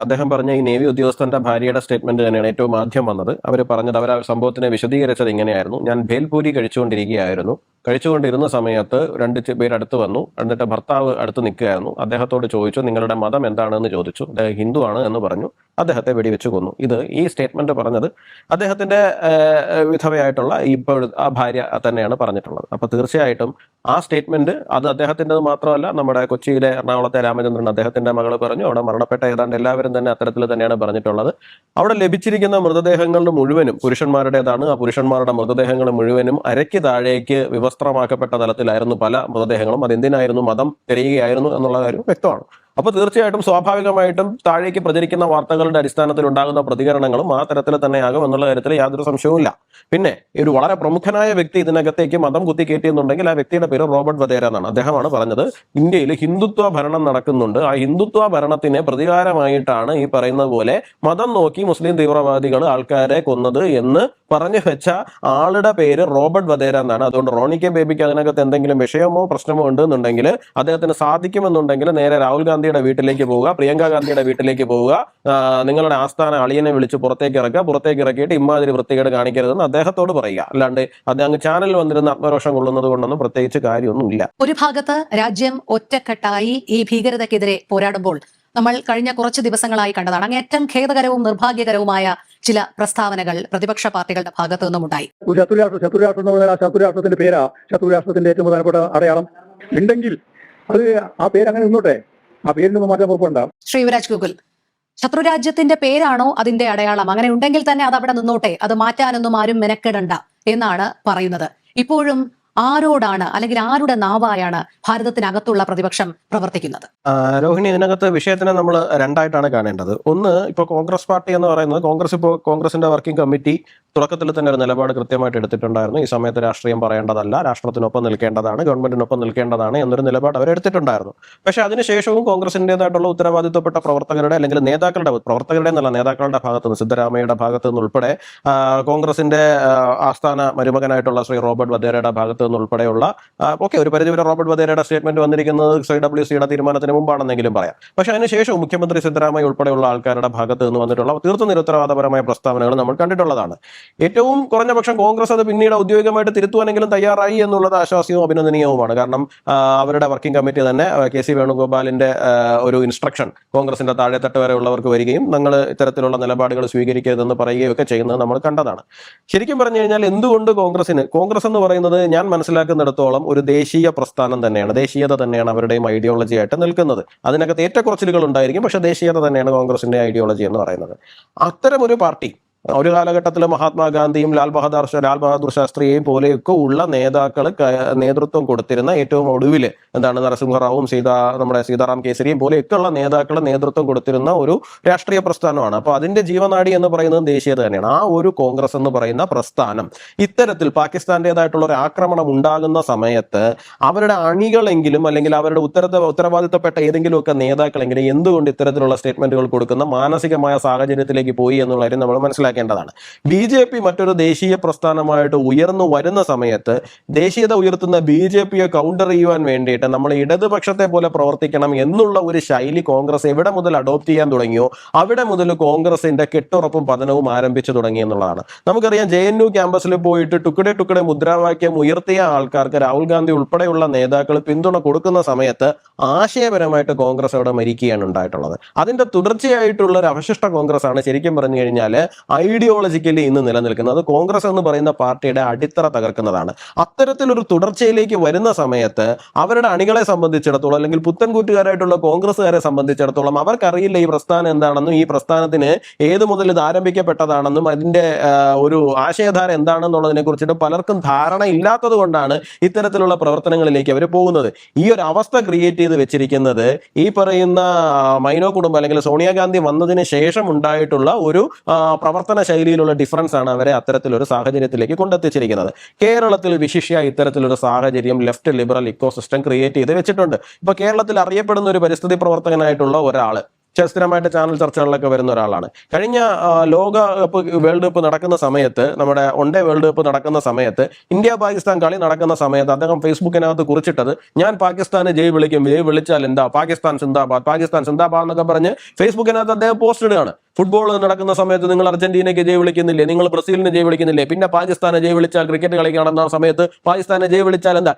അദ്ദേഹം പറഞ്ഞ ഈ നേവി ഉദ്യോഗസ്ഥന്റെ ഭാര്യയുടെ സ്റ്റേറ്റ്മെന്റ് തന്നെയാണ് ഏറ്റവും ആദ്യം വന്നത്. അവർ പറഞ്ഞത് അവർ സംഭവത്തിനെ വിശദീകരിച്ചത് ഇങ്ങനെയായിരുന്നു. ഞാൻ ഭേൽപൂരി കഴിച്ചുകൊണ്ടിരിക്കുകയായിരുന്നു. കഴിച്ചുകൊണ്ടിരുന്ന സമയത്ത് രണ്ട് പേർ അടുത്ത് വന്നു. എന്നിട്ട് ഭർത്താവ് അടുത്ത് നിൽക്കുകയായിരുന്നു. അദ്ദേഹത്തോട് ചോദിച്ചു നിങ്ങളുടെ മതം എന്താണെന്ന് ചോദിച്ചു. അദ്ദേഹം ഹിന്ദു ആണ് എന്ന് പറഞ്ഞു. അദ്ദേഹത്തെ വെടിവെച്ച് കൊന്നു. ഇത് ഈ സ്റ്റേറ്റ്മെന്റ് പറഞ്ഞത് അദ്ദേഹത്തിന്റെ വിധവയായിട്ടുള്ള ഇപ്പോൾ ആ ഭാര്യ തന്നെയാണ് പറഞ്ഞിട്ടുള്ളത്. അപ്പൊ തീർച്ചയായിട്ടും ആ സ്റ്റേറ്റ്മെന്റ് അത് അദ്ദേഹത്തിന്റെത് മാത്രമല്ല നമ്മുടെ കൊച്ചിയിലെ എറണാകുളത്തെ രാമചന്ദ്രൻ അദ്ദേഹത്തിന്റെ മകൾ പറഞ്ഞു. അവിടെ മരണപ്പെട്ട ഏതാണ്ട് എല്ലാവരും തന്നെ അത്തരത്തിൽ തന്നെയാണ് പറഞ്ഞിട്ടുള്ളത്. അവിടെ ലഭിച്ചിരിക്കുന്ന മൃതദേഹങ്ങളുടെ മുഴുവനും പുരുഷന്മാരുടേതാണ്. ആ പുരുഷന്മാരുടെ മൃതദേഹങ്ങൾ മുഴുവനും അരയ്ക്ക് താഴേക്ക് വിവസ്ത്രമാക്കപ്പെട്ട തലത്തിലായിരുന്നു പല മൃതദേഹങ്ങളും. അതെന്തിനായിരുന്നു? മതം തിരയുകയായിരുന്നു എന്നുള്ള കാര്യം വ്യക്തമാണ്. അപ്പോൾ തീർച്ചയായിട്ടും സ്വാഭാവികമായിട്ടും താഴേക്ക് പ്രചരിക്കുന്ന വാർത്തകളുടെ അടിസ്ഥാനത്തിൽ ഉണ്ടാകുന്ന പ്രതികരണങ്ങളും ആ തരത്തിൽ തന്നെയാകും എന്നുള്ള കാര്യത്തിൽ യാതൊരു സംശയവുമില്ല. പിന്നെ ഒരു വളരെ പ്രമുഖനായ വ്യക്തി ഇതിനകത്തേക്ക് മതം കുത്തിക്കയറ്റിയെന്നുണ്ടെങ്കിൽ ആ വ്യക്തിയുടെ പേര് റോബർട്ട് വധേര എന്നാണ്. അദ്ദേഹമാണ് പറഞ്ഞത് ഇന്ത്യയിൽ ഹിന്ദുത്വ ഭരണം നടക്കുന്നുണ്ട്. ആ ഹിന്ദുത്വ ഭരണത്തിന് പ്രതികാരമായിട്ടാണ് ഈ പറയുന്നത് പോലെ മതം നോക്കി മുസ്ലിം തീവ്രവാദികൾ ആൾക്കാരെ കൊന്നത് എന്ന് പറഞ്ഞു വെച്ച ആളുടെ പേര് റോബർട്ട് വധേര എന്നാണ്. അതുകൊണ്ട് റോണി ബേബിക്ക് അതിനകത്ത് എന്തെങ്കിലും വിഷയമോ പ്രശ്നമോ ഉണ്ടെന്നുണ്ടെങ്കിൽ അദ്ദേഹത്തിന് സാധിക്കുമെന്നുണ്ടെങ്കിൽ നേരെ രാഹുൽ ഗാന്ധിയുടെ വീട്ടിലേക്ക് പോവുക പ്രിയങ്ക ഗാന്ധിയുടെ വീട്ടിലേക്ക് പോവുക. നിങ്ങളുടെ ആസ്ഥാന അളിയനെ വിളിച്ച് പുറത്തേക്ക് ഇറക്കുക. പുറത്തേക്ക് ഇറക്കിയിട്ട് ഇമാതിരി വൃത്തികേട് കാണിക്കരുതെന്ന് അദ്ദേഹത്തോട് പറയുക. അല്ലാണ്ട് അദ്ദേഹം ചാനലിൽ വന്നിരുന്ന ആത്മരോഷം കൊള്ളുന്നത് കൊണ്ടൊന്നും പ്രത്യേകിച്ച് കാര്യമൊന്നുമില്ല. ഒരു ഭാഗത്ത് രാജ്യം ഒറ്റക്കെട്ടായി ഈ ഭീകരതക്കെതിരെ പോരാടുമ്പോൾ നമ്മൾ കഴിഞ്ഞ കുറച്ച് ദിവസങ്ങളായി കണ്ടതാണ്. അങ്ങേറ്റം ഖേദകരവും നിർഭാഗ്യകരവുമായ ചില പ്രസ്താവനകൾ പ്രതിപക്ഷ പാർട്ടികളുടെ ഭാഗത്തു നിന്നും ഉണ്ടായി. ശത്രുരാഷ്ട്രം ശത്രുരാഷ്ട്രം എന്ന് പറഞ്ഞാൽ ആ ശത്രുരാഷ്ട്രത്തിന്റെ പേരാ ശത്രുരാഷ്ട്രത്തിന്റെ ഏറ്റവും പ്രധാനപ്പെട്ട അടയാളം. ഉണ്ടെങ്കിൽ അത് ആ പേര് അങ്ങനെ നിന്നോട്ടെ. ആ പേരിന് മാറ്റാൻ ശ്രീ യുവരാജ് ഗുഗുൽ ശത്രുരാജ്യത്തിന്റെ പേരാണോ അതിന്റെ അടയാളം? അങ്ങനെ ഉണ്ടെങ്കിൽ തന്നെ അത് അവിടെ നിന്നോട്ടെ. അത് മാറ്റാനൊന്നും ആരും മെനക്കെടണ്ട എന്നാണ് പറയുന്നത്. ഇപ്പോഴും ആരോടാണ് അല്ലെങ്കിൽ ആരുടെ നാവായാണ് ഭാരതത്തിനകത്തുള്ള പ്രതിപക്ഷം പ്രവർത്തിക്കുന്നത്? രോഹിണി ഇതിനകത്ത് വിഷയത്തിനെ നമ്മൾ രണ്ടായിട്ടാണ് കാണേണ്ടത്. ഒന്ന് ഇപ്പോൾ കോൺഗ്രസ് പാർട്ടി എന്ന് പറയുന്നത് കോൺഗ്രസ് ഇപ്പോൾ കോൺഗ്രസിന്റെ വർക്കിംഗ് കമ്മിറ്റി തുടക്കത്തിൽ തന്നെ ഒരു നിലപാട് കൃത്യമായിട്ട് എടുത്തിട്ടുണ്ടായിരുന്നു. ഈ സമയത്ത് രാഷ്ട്രീയം പറയേണ്ടതല്ല രാഷ്ട്രത്തിനൊപ്പം നിൽക്കേണ്ടതാണ് ഗവൺമെന്റിനൊപ്പം നിൽക്കേണ്ടതാണ് എന്നൊരു നിലപാട് അവർ എടുത്തിട്ടുണ്ടായിരുന്നു. പക്ഷേ അതിനുശേഷവും കോൺഗ്രസിന്റെതായിട്ടുള്ള ഉത്തരവാദിത്വപ്പെട്ട പ്രവർത്തകരുടെ അല്ലെങ്കിൽ നേതാക്കളുടെ പ്രവർത്തകരുടെ എന്നല്ല നേതാക്കളുടെ ഭാഗത്ത് നിന്ന് സിദ്ധരാമയ്യയുടെ ഭാഗത്ത് നിന്ന് ഉൾപ്പെടെ കോൺഗ്രസിന്റെ ആസ്ഥാന മരുമകനായിട്ടുള്ള ശ്രീ റോബർട്ട് വധേരയുടെ ഭാഗത്ത് നിന്ന് ഉൾപ്പെടെയുള്ള ഓക്കെ ഒരു പരിധിവരെ റോബർട്ട് വധേരയുടെ സ്റ്റേറ്റ്മെന്റ് വന്നിരിക്കുന്നത് സി ഡബ്ല്യു സിയുടെ തീരുമാനത്തിന് മുമ്പാണെന്നെങ്കിലും പറയാം. പക്ഷേ അതിനുശേഷം മുഖ്യമന്ത്രി സിദ്ധരാമയ്യ ഉൾപ്പെടെയുള്ള ആൾക്കാരുടെ ഭാഗത്ത് നിന്ന് വന്നിട്ടുള്ള തീർത്തും നിരുത്തരവാദപരമായ പ്രസ്താവനകൾ നമ്മൾ കണ്ടിട്ടുള്ളതാണ്. ഏറ്റവും കുറഞ്ഞ പക്ഷം കോൺഗ്രസ് അത് പിന്നീട് ഔദ്യോഗികമായിട്ട് തിരുത്തുവാനെങ്കിലും തയ്യാറായി എന്നുള്ളത് ആശ്വാസ്യവും അഭിനന്ദനീയവുമാണ്. കാരണം അവരുടെ വർക്കിംഗ് കമ്മിറ്റി തന്നെ കെ സി വേണുഗോപാലിന്റെ ഒരു ഇൻസ്ട്രക്ഷൻ കോൺഗ്രസിന്റെ താഴെത്തട്ട് വരെ ഉള്ളവർക്ക് വരികയും നിങ്ങൾ ഇത്തരത്തിലുള്ള നിലപാടുകൾ സ്വീകരിക്കരുതെന്ന് പറയുകയൊക്കെ ചെയ്യുന്നത് നമ്മൾ കണ്ടതാണ്. ശരിക്കും പറഞ്ഞു കഴിഞ്ഞാൽ എന്തുകൊണ്ട് കോൺഗ്രസിന് കോൺഗ്രസ് എന്ന് പറയുന്നത് ഞാൻ മനസ്സിലാക്കുന്നിടത്തോളം ഒരു ദേശീയ പ്രസ്ഥാനം തന്നെയാണ്. ദേശീയത തന്നെയാണ് അവരുടെയും ഐഡിയോളജി ആയിട്ട് നിൽക്കുന്നത്. അതിനകത്ത് ഏറ്റക്കുറച്ചിലുകൾ ഉണ്ടായിരിക്കും പക്ഷേ ദേശീയത തന്നെയാണ് കോൺഗ്രസിന്റെ ഐഡിയോളജി എന്ന് പറയുന്നത്. അത്തരം ഒരു പാർട്ടി ഒരു കാലഘട്ടത്തിൽ മഹാത്മാഗാന്ധിയും ലാൽ ബഹദൂർ ലാൽ ബഹദൂർ ശാസ്ത്രിയെയും പോലെയൊക്കെ ഉള്ള നേതാക്കൾ നേതൃത്വം കൊടുത്തിരുന്ന ഏറ്റവും ഒടുവിൽ എന്താണ് നരസിംഹറാവും സീതാ നമ്മുടെ സീതാറാം കേസരിയും പോലെയൊക്കെ ഉള്ള നേതാക്കൾ നേതൃത്വം കൊടുത്തിരുന്ന ഒരു രാഷ്ട്രീയ പ്രസ്ഥാനമാണ്. അപ്പോൾ അതിന്റെ ജീവനാടി എന്ന് പറയുന്നത് ദേശീയത തന്നെയാണ്. ആ ഒരു കോൺഗ്രസ് എന്ന് പറയുന്ന പ്രസ്ഥാനം ഇത്തരത്തിൽ പാകിസ്ഥാന്റേതായിട്ടുള്ള ഒരു ആക്രമണം ഉണ്ടാകുന്ന സമയത്ത് അവരുടെ അണികളെങ്കിലും അല്ലെങ്കിൽ അവരുടെ ഉത്തരത്ത ഉത്തരവാദിത്തപ്പെട്ട ഏതെങ്കിലുമൊക്കെ നേതാക്കളെങ്കിലും എന്തുകൊണ്ട് ഇത്തരത്തിലുള്ള സ്റ്റേറ്റ്മെന്റുകൾ കൊടുക്കുന്ന മാനസികമായ സാഹചര്യത്തിലേക്ക് പോയി എന്നുള്ള കാര്യം നമ്മൾ മനസ്സിലാക്കേണ്ടതാണ്. ബി ജെ പി മറ്റൊരു ദേശീയ പ്രസ്ഥാനമായിട്ട് ഉയർന്നു വരുന്ന സമയത്ത് ദേശീയത ഉയർത്തുന്ന ബി ജെ പിയെ കൗണ്ടർ ചെയ്യുവാൻ വേണ്ടിയിട്ട് നമ്മൾ ഇടതുപക്ഷത്തെ പോലെ പ്രവർത്തിക്കണം എന്നുള്ള ഒരു ശൈലി കോൺഗ്രസ് എവിടെ മുതൽ അഡോപ്റ്റ് ചെയ്യാൻ തുടങ്ങിയോ അവിടെ മുതൽ കോൺഗ്രസിന്റെ കെട്ടുറപ്പും പതനവും ആരംഭിച്ചു തുടങ്ങി എന്നുള്ളതാണ്. നമുക്കറിയാം ജെ എൻ യു ക്യാമ്പസിൽ പോയിട്ട് ടുക്കടെ ടുക്കടെ മുദ്രാവാക്യം ഉയർത്തിയ ആൾക്കാർക്ക് രാഹുൽ ഗാന്ധി ഉൾപ്പെടെയുള്ള നേതാക്കൾ പിന്തുണ കൊടുക്കുന്ന സമയത്ത് ആശയപരമായിട്ട് കോൺഗ്രസ് അവിടെ മരിക്കുകയാണ് ഉണ്ടായിട്ടുള്ളത്. അതിന്റെ തുടർച്ചയായിട്ടുള്ള ഒരു അവശിഷ്ട കോൺഗ്രസ് ആണ് ശരിക്കും പറഞ്ഞു കഴിഞ്ഞാൽ ഐഡിയോളജിക്കലി ഇന്ന് നിലനിൽക്കുന്നത്. കോൺഗ്രസ് എന്ന് പറയുന്ന പാർട്ടിയുടെ അടിത്തറ തകർക്കുന്നതാണ്. അത്തരത്തിലൊരു തുടർച്ചയിലേക്ക് വരുന്ന സമയത്ത് അവരുടെ അണികളെ സംബന്ധിച്ചിടത്തോളം അല്ലെങ്കിൽ പുത്തൻകൂറ്റുകാരായിട്ടുള്ള കോൺഗ്രസ്സുകാരെ സംബന്ധിച്ചിടത്തോളം അവർക്കറിയില്ല ഈ പ്രസ്ഥാനം എന്താണെന്നും ഈ പ്രസ്ഥാനത്തിന് ഏത് മുതൽ ഇത് ആരംഭിക്കപ്പെട്ടതാണെന്നും അതിന്റെ ഒരു ആശയധാര എന്താണെന്നുള്ളതിനെ കുറിച്ചിട്ട് പലർക്കും ധാരണ ഇല്ലാത്തത് കൊണ്ടാണ് ഇത്തരത്തിലുള്ള പ്രവർത്തനങ്ങളിലേക്ക് അവർ പോകുന്നത്. ഈ ഒരു അവസ്ഥ ക്രിയേറ്റ് ചെയ്ത് വെച്ചിരിക്കുന്നത് ഈ പറയുന്ന മൈനോ കുടുംബം അല്ലെങ്കിൽ സോണിയാഗാന്ധി വന്നതിന് ശേഷം ഉണ്ടായിട്ടുള്ള ഒരു ആ, പ്രവർത്തന ശൈലിയിലുള്ള ഡിഫറൻസ് ആണ് അവരെ അത്തരത്തിലൊരു സാഹചര്യത്തിലേക്ക് കൊണ്ടെത്തിച്ചിരിക്കുന്നത്. കേരളത്തിൽ വിശിഷ്യ ഇത്തരത്തിലൊരു സാഹചര്യം ലെഫ്റ്റ് ലിബറൽ ഇക്കോസിസ്റ്റം ക്രിയേറ്റ് ചെയ്ത് വെച്ചിട്ടുണ്ട്. ഇപ്പൊ കേരളത്തിൽ അറിയപ്പെടുന്ന ഒരു പരിസ്ഥിതി പ്രവർത്തകനായിട്ടുള്ള ഒരാൾ ചെ- സ്ഥിരമായിട്ട് ചാനൽ ചർച്ചകളിലൊക്കെ വരുന്ന ഒരാളാണ്. കഴിഞ്ഞ ലോക കപ്പ് വേൾഡ് കപ്പ് നടക്കുന്ന സമയത്ത് നമ്മുടെ ഒണ്ടേ വേൾഡ് കപ്പ് നടക്കുന്ന സമയത്ത് ഇന്ത്യ പാകിസ്ഥാൻ കളി നടക്കുന്ന സമയത്ത് അദ്ദേഹം ഫേസ്ബുക്കിനകത്ത് കുറിച്ചിട്ടത് ഞാൻ പാകിസ്ഥാനെ ജയ് വിളിക്കും ജയ് വിളിച്ചാൽ എന്താ പാകിസ്ഥാൻ സിന്ദാബാദ് പാകിസ്ഥാൻ സിന്ദാബാദ് എന്നൊക്കെ പറഞ്ഞ് ഫേസ്ബുക്കിനകത്ത് അദ്ദേഹം പോസ്റ്റ് ഇടുകയാണ്. ഫുട്ബോൾ നടക്കുന്ന സമയത്ത് നിങ്ങൾ അർജന്റീനയ്ക്ക് ജയ് വിളിക്കുന്നില്ലേ നിങ്ങൾ ബ്രസീലിന് ജയ് വിളിക്കുന്നില്ലേ പിന്നെ പാകിസ്ഥാനെ ജയ് വിളിച്ചാൽ ക്രിക്കറ്റ് കളി നടന്ന സമയത്ത് പാകിസ്ഥാനെ ജയ് വിളിച്ചാൽ എന്താ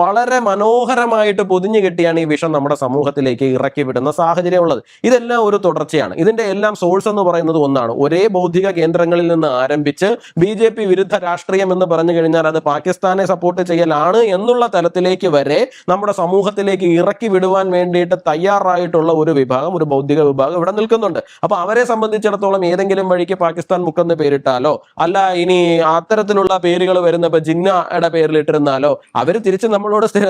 വളരെ മനോഹരമായിട്ട് പൊതിഞ്ഞു കെട്ടിയാണ് ഈ വിഷം നമ്മുടെ സമൂഹത്തിലേക്ക് ഇറക്കി വിടുന്ന സാഹചര്യം ഉള്ളത് ഇതെല്ലാം ഒരു തുടർച്ചയാണ്. ഇതിന്റെ എല്ലാം സോഴ്സ് എന്ന് പറയുന്നത് ഒന്നാണ്. ഒരേ ബൗദ്ധിക കേന്ദ്രങ്ങളിൽ നിന്ന് ആരംഭിച്ച് ബി ജെ പി വിരുദ്ധ രാഷ്ട്രീയം എന്ന് പറഞ്ഞു കഴിഞ്ഞാൽ അത് പാകിസ്ഥാനെ സപ്പോർട്ട് ചെയ്യലാണ് എന്നുള്ള തലത്തിലേക്ക് വരെ നമ്മുടെ സമൂഹത്തിലേക്ക് ഇറക്കി വിടുവാൻ വേണ്ടിയിട്ട് തയ്യാറായിട്ടുള്ള ഒരു വിഭാഗം ഒരു ബൗദ്ധിക വിഭാഗം ഇവിടെ നിൽക്കുന്നുണ്ട്. അപ്പൊ അവരെ സംബന്ധിച്ചിടത്തോളം ഏതെങ്കിലും വഴിക്ക് പാകിസ്ഥാൻ മുക്കെന്ന് പേരിട്ടാലോ അല്ല ഇനി അത്തരത്തിലുള്ള പേരുകൾ വരുന്നപ്പോ ജിന്നയുടെ പേരിലിട്ടിരുന്നാലോ അവർ തിരിച്ച് നമ്മളോട് സ്ഥി-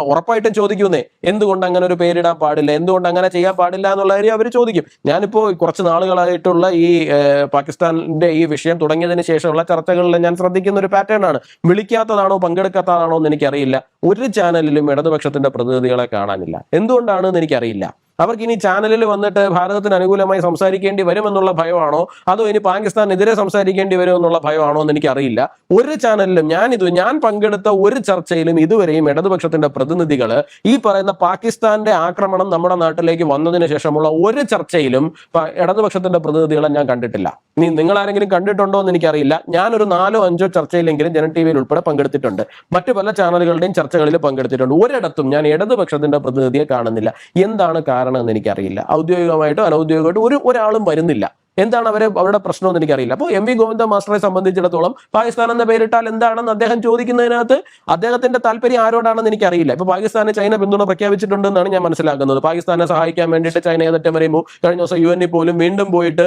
ഉറപ്പായിട്ടും ചോദിക്കുന്നേ. എന്തുകൊണ്ട് അങ്ങനെ ഒരു പേരിടാൻ പാടില്ല? എന്തുകൊണ്ട് അങ്ങനെ ചെയ്യാൻ പാടില്ല എന്നുള്ള കാര്യം അവർ ചോദിക്കും. ഞാനിപ്പോ കുറച്ച് നാളുകളായിട്ടുള്ള ഈ പാകിസ്ഥാനിന്റെ ഈ വിഷയം തുടങ്ങിയതിന് ശേഷമുള്ള ചർച്ചകളിൽ ഞാൻ ശ്രദ്ധിക്കുന്ന ഒരു പാറ്റേൺ ആണ്. വിളിക്കാത്തതാണോ പങ്കെടുക്കാത്തതാണോ എന്ന് എനിക്കറിയില്ല. ഒരു ചാനലിലും ഇടതുപക്ഷത്തിന്റെ പ്രതിനിധികളെ കാണാനില്ല. എന്തുകൊണ്ടാണ് എന്തുകൊണ്ടാണെന്ന് എനിക്കറിയില്ല. അവർക്ക് ഇനി ചാനലിൽ വന്നിട്ട് ഭാരതത്തിന് അനുകൂലമായി സംസാരിക്കേണ്ടി വരുമെന്നുള്ള ഭയമാണോ? അതോ ഇനി പാകിസ്ഥാനെതിരെ സംസാരിക്കേണ്ടി വരുമെന്നുള്ള ഭയമാണോ എന്ന് എനിക്കറിയില്ല. ഒരു ചാനലിലും ഞാൻ ഇത് ഞാൻ പങ്കെടുത്ത ഒരു ചർച്ചയിലും ഇതുവരെയും ഇടതുപക്ഷത്തിന്റെ പ്രതിനിധികൾ ഈ പറയുന്ന പാകിസ്ഥാന്റെ ആക്രമണം നമ്മുടെ നാട്ടിലേക്ക് വന്നതിന് ശേഷമുള്ള ഒരു ചർച്ചയിലും ഇടതുപക്ഷത്തിന്റെ പ്രതിനിധികളെ ഞാൻ കണ്ടിട്ടില്ല. ഇനി നിങ്ങൾ ആരെങ്കിലും കണ്ടിട്ടുണ്ടോ എന്ന് എനിക്കറിയില്ല. ഞാനൊരു നാലോ അഞ്ചോ ചർച്ചയിലെങ്കിലും ജന ടി വിയിൽ ഉൾപ്പെടെ പങ്കെടുത്തിട്ടുണ്ട്. മറ്റു പല ചാനലുകളുടെയും ചർച്ചകളിൽ പങ്കെടുത്തിട്ടുണ്ട്. ഒരിടത്തും ഞാൻ ഇടതുപക്ഷത്തിന്റെ പ്രതിനിധിയെ കാണുന്നില്ല. എന്താണ് കാരണം? എന്ന് എനിക്കറിയില്ല. ഔദ്യോഗികമായിട്ടോ അനൗദ്യോഗികമായിട്ടോ ഒരു ഒരാളും വരുന്നില്ല. എന്താണ് അവരെ അവരുടെ പ്രശ്നമെന്ന് എനിക്കറിയില്ല. അപ്പോൾ എം വി ഗോവിന്ദ മാസ്റ്ററെ സംബന്ധിച്ചിടത്തോളം പാകിസ്ഥാൻ എന്ന പേരിട്ടാൽ എന്താണെന്ന് അദ്ദേഹം ചോദിക്കുന്നതിനകത്ത് അദ്ദേഹത്തിന്റെ താല്പര്യം ആരോടാണെന്ന് എനിക്കറിയില്ല. ഇപ്പൊ പാകിസ്ഥാനെ ചൈന പിന്തുണ പ്രഖ്യാപിച്ചിട്ടുണ്ടെന്നാണ് ഞാൻ മനസ്സിലാക്കുന്നത്. പാകിസ്ഥാനെ സഹായിക്കാൻ വേണ്ടിയിട്ട് ചൈന ഏതറ്റം വരുമ്പോൾ കഴിഞ്ഞ ദിവസം യു എന്നിൽ പോലും വീണ്ടും പോയിട്ട്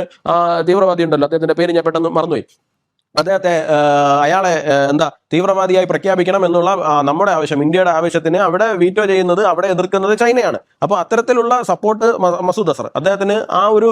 തീവ്രവാദി ഉണ്ടല്ലോ അദ്ദേഹത്തിന്റെ പേര് ഞാൻ പെട്ടെന്ന് മറന്നുപോയി. അദ്ദേഹത്തെ അയാളെ എന്താ തീവ്രവാദിയായി പ്രഖ്യാപിക്കണം എന്നുള്ള നമ്മുടെ ആവശ്യം ഇന്ത്യയുടെ ആവശ്യത്തിന് അവിടെ വീറ്റോ ചെയ്യുന്നത് അവിടെ എതിർക്കുന്നത് ചൈനയാണ്. അപ്പോൾ അത്തരത്തിലുള്ള സപ്പോർട്ട് മസൂദ് അസർ അദ്ദേഹത്തിന് ആ ഒരു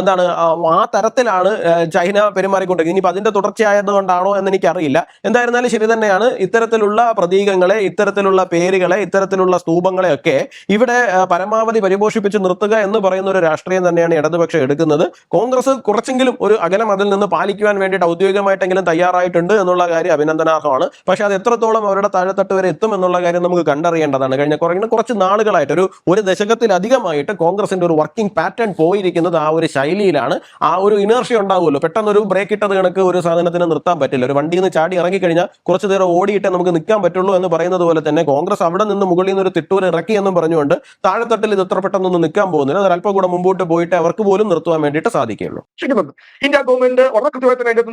എന്താണ് ആ, തരത്തിലാണ് ചൈന പെരുമാറിക്കൊണ്ടിരിക്കുന്നത്. ഇനിയിപ്പോൾ അതിന്റെ തുടർച്ചയായതുകൊണ്ടാണോ എന്ന് എനിക്കറിയില്ല എന്തായിരുന്നാലും ശരി തന്നെയാണ് ഇത്തരത്തിലുള്ള പ്രതീകങ്ങളെ ഇത്തരത്തിലുള്ള പേരുകളെ ഇത്തരത്തിലുള്ള സ്തൂപങ്ങളെ ഒക്കെ ഇവിടെ പരമാവധി പരിപോഷിപ്പിച്ച് നിർത്തുക എന്ന് പറയുന്ന ഒരു രാഷ്ട്രീയം തന്നെയാണ് ഇടതുപക്ഷം എടുക്കുന്നത്. കോൺഗ്രസ് കുറച്ചെങ്കിലും ഒരു അകലം അതിൽ നിന്ന് പാലിക്കുവാൻ വേണ്ടിയിട്ട് ഔദ്യോഗികമായിട്ടെങ്കിലും തയ്യാറായിട്ടുണ്ട് എന്നുള്ള കാര്യം അഭിനന്ദനാർഹമാണ് പക്ഷെ അത് എത്രത്തോളം അവരുടെ താഴെത്തട്ട് വരെ എത്തും എന്നുള്ള കാര്യം നമുക്ക് കണ്ടറിയേണ്ടതാണ്. കഴിഞ്ഞ കുറഞ്ഞ കുറച്ച് നാളുകളായിട്ട് ഒരു ഒരു ദശകത്തിലധികമായിട്ട് കോൺഗ്രസിന്റെ ഒരു വർക്കിംഗ് പാറ്റേൺ പോയിരിക്കുന്നത് ആ ഒരു ശൈലിയിലാണ്. ആ ഒരു ഇനർഷ്യ ഉണ്ടാവുമല്ലോ. പെട്ടെന്ന് ഒരു ബ്രേക്ക് ഇട്ടത് കണക്ക് ഒരു സാധനത്തിന് നിർത്താൻ പറ്റില്ല. ഒരു വണ്ടിയിൽ നിന്ന് ചാടി ഇറങ്ങിക്കഴിഞ്ഞാൽ കുറച്ച് നേരം ഓടിയിട്ട് നമുക്ക് നിൽക്കാൻ പറ്റുള്ളൂ എന്ന് പറയുന്നത് പോലെ തന്നെ കോൺഗ്രസ് അവിടെ നിന്ന് മുകളിൽ നിന്ന് ഒരു തിട്ടൂർ ഇറക്കി എന്നും പറഞ്ഞുകൊണ്ട് താഴെത്തട്ടിൽ ഇത് എത്ര പെട്ടെന്നൊന്നും നിൽക്കാൻ പോകുന്നില്ല. അത് അല്പം കൂടെ മുമ്പോട്ട് പോയിട്ട് അവർക്ക് പോലും നിർത്തുവാൻ വേണ്ടിയിട്ട് സാധിക്കുകയുള്ളൂ. ഇന്ത്യ ഗവൺമെന്റ് വളരെ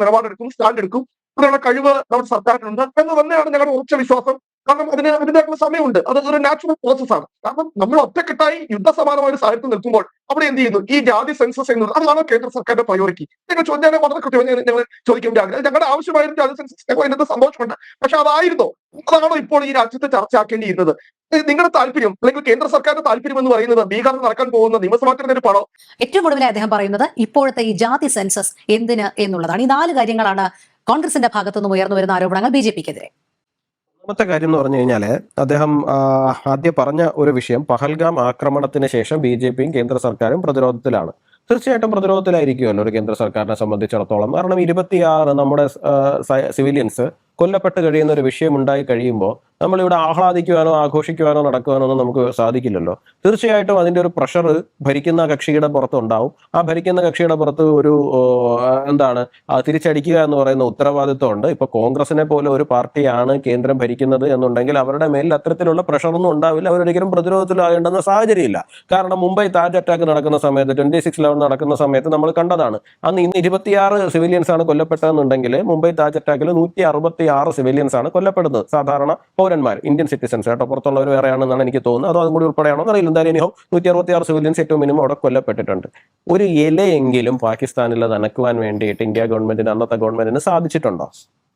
നിലപാടെടുക്കും സ്റ്റാൻഡ് എടുക്കും. അതിനുള്ള കഴിവ് നമ്മുടെ സർക്കാരിനുണ്ട് എന്ന് തന്നെയാണ് ഞങ്ങളുടെ ഉറച്ച വിശ്വാസം. കാരണം അതിന് അതിന്റെതായിട്ടുള്ള സമയമുണ്ട്. അത് ഒരു നാച്ചുറൽ പ്രോസസ് ആണ്. കാരണം നമ്മൾ ഒറ്റക്കെട്ടായി യുദ്ധസമാനമായ ഒരു സാഹചര്യത്തിൽ നിൽക്കുമ്പോൾ അവിടെ എന്ത് ചെയ്യുന്നു? ഈ ജാതി സെൻസസ് എന്നത് അതാണ് കേന്ദ്ര സർക്കാരിന്റെ പ്രയോറിറ്റി നിങ്ങൾ ചോദ്യം വളരെ കൃത്യമായി ഞങ്ങൾ- ചോദിക്കേണ്ട ആഗ്രഹം ഞങ്ങളുടെ ആവശ്യമായിരുന്നു ജാതി സെൻസസ് ഞങ്ങൾ അതിനകത്ത് സന്തോഷമുണ്ട്. പക്ഷെ അതായിരുന്നോ? അതാണോ ഇപ്പോൾ ഈ രാജ്യത്ത് ചർച്ചയാക്കേണ്ടിയിരുന്നത്? നിങ്ങളുടെ താല്പര്യം അല്ലെങ്കിൽ കേന്ദ്ര സർക്കാരിന്റെ താല്പര്യം എന്ന് പറയുന്നത് ബീഹാറിൽ നടക്കാൻ പോകുന്ന നിയമസഭാ തെരഞ്ഞെടുപ്പാണോ ഏറ്റവും ഒടുവിൽ അദ്ദേഹം പറയുന്നത് ഇപ്പോഴത്തെ ഈ ജാതി സെൻസസ് എന്തിന് എന്നുള്ളതാണ്. ഈ നാല് കാര്യങ്ങളാണ് കോൺഗ്രസിന്റെ ഭാഗത്തുനിന്നും ഉയർന്നു വരുന്ന ആരോപണങ്ങൾ ബി ജെ പിക്കെതിരെ. ഒന്നാമത്തെ കാര്യം എന്ന് പറഞ്ഞു കഴിഞ്ഞാൽ അദ്ദേഹം ആദ്യം പറഞ്ഞ ഒരു വിഷയം പഹൽഗാം ആക്രമണത്തിന് ശേഷം ബി ജെ പിയും കേന്ദ്ര സർക്കാരും പ്രതിരോധത്തിലാണ്. തീർച്ചയായിട്ടും പ്രതിരോധത്തിലായിരിക്കുമല്ലോ ഒരു കേന്ദ്ര സർക്കാരിനെ സംബന്ധിച്ചിടത്തോളം. കാരണം ഇരുപത്തിയാറ് നമ്മുടെ സിവിലിയൻസ് കൊല്ലപ്പെട്ട് കഴിയുന്ന ഒരു വിഷയം ഉണ്ടായി കഴിയുമ്പോൾ നമ്മളിവിടെ ആഹ്ലാദിക്കുവാനോ ആഘോഷിക്കുവാനോ നടക്കുവാനോ ഒന്നും നമുക്ക് സാധിക്കില്ലല്ലോ. തീർച്ചയായിട്ടും അതിന്റെ ഒരു പ്രഷർ ഭരിക്കുന്ന കക്ഷിയുടെ പുറത്ത് ഉണ്ടാവും ആ ഭരിക്കുന്ന കക്ഷിയുടെ പുറത്ത് ഒരു എന്താണ് തിരിച്ചടിക്കുക എന്ന് പറയുന്ന ഉത്തരവാദിത്വം ഉണ്ട് ഇപ്പൊ കോൺഗ്രസിനെ പോലെ ഒരു പാർട്ടിയാണ് കേന്ദ്രം ഭരിക്കുന്നത് എന്നുണ്ടെങ്കിൽ അവരുടെ മേലിൽ അത്തരത്തിലുള്ള പ്രഷറൊന്നും ഉണ്ടാവില്ല. അവരൊരിക്കലും പ്രതിരോധത്തിലാകേണ്ടെന്ന സാഹചര്യമില്ല. കാരണം മുംബൈ താജ് അറ്റാക്ക് നടക്കുന്ന സമയത്ത് ട്വന്റി സിക്സ് ലെവൻ നടക്കുന്ന സമയത്ത് നമ്മൾ കണ്ടതാണ്. അന്ന് ഇന്ന് ഇരുപത്തിയാറ് സിവിലിയൻസ് ആണ് കൊല്ലപ്പെട്ടതെന്നുണ്ടെങ്കിൽ മുംബൈ താജ് അറ്റാക്കിൽ നൂറ്റി അറുപത്തി ആറ് സിവിലിയൻസ് ആണ് കൊല്ലപ്പെടുന്നത്. സാധാരണ പൗരന്മാർ ഇന്ത്യൻ സിറ്റിസൻസ് കേട്ടോ പുറത്തുള്ളവർ വേറെയാണെന്നാണ് എനിക്ക് തോന്നുന്നത്. അതോ അതും കൂടി ഉൾപ്പെടെയാണോ എന്നറിയില്ല. എന്തായാലും ഇനിയും നൂറ്റി അറുപത്തി ആറ് സിവിലിയൻസ് ഏറ്റവും മിനിമം അവിടെ കൊല്ലപ്പെട്ടിട്ടുണ്ട്. ഒരു ഇലയെങ്കിലും പാകിസ്ഥാനിൽ നനക്കുവാൻ വേണ്ടിയിട്ട് ഇന്ത്യ ഗവൺമെന്റിന് അന്നത്തെ ഗവൺമെന്റിന് സാധിച്ചിട്ടുണ്ടോ?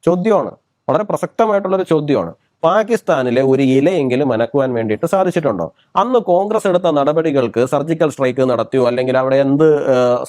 ചോദ്യമാണ്. വളരെ പ്രസക്തമായിട്ടുള്ള ഒരു ചോദ്യമാണ്. പാകിസ്ഥാനിലെ ഒരു ഇലയെങ്കിലും അനക്കുവാൻ വേണ്ടിയിട്ട് സാധിച്ചിട്ടുണ്ടോ? അന്ന് കോൺഗ്രസ് എടുത്ത നടപടികൾക്ക് സർജിക്കൽ സ്ട്രൈക്ക് നടത്തിയോ അല്ലെങ്കിൽ അവിടെ എന്ത്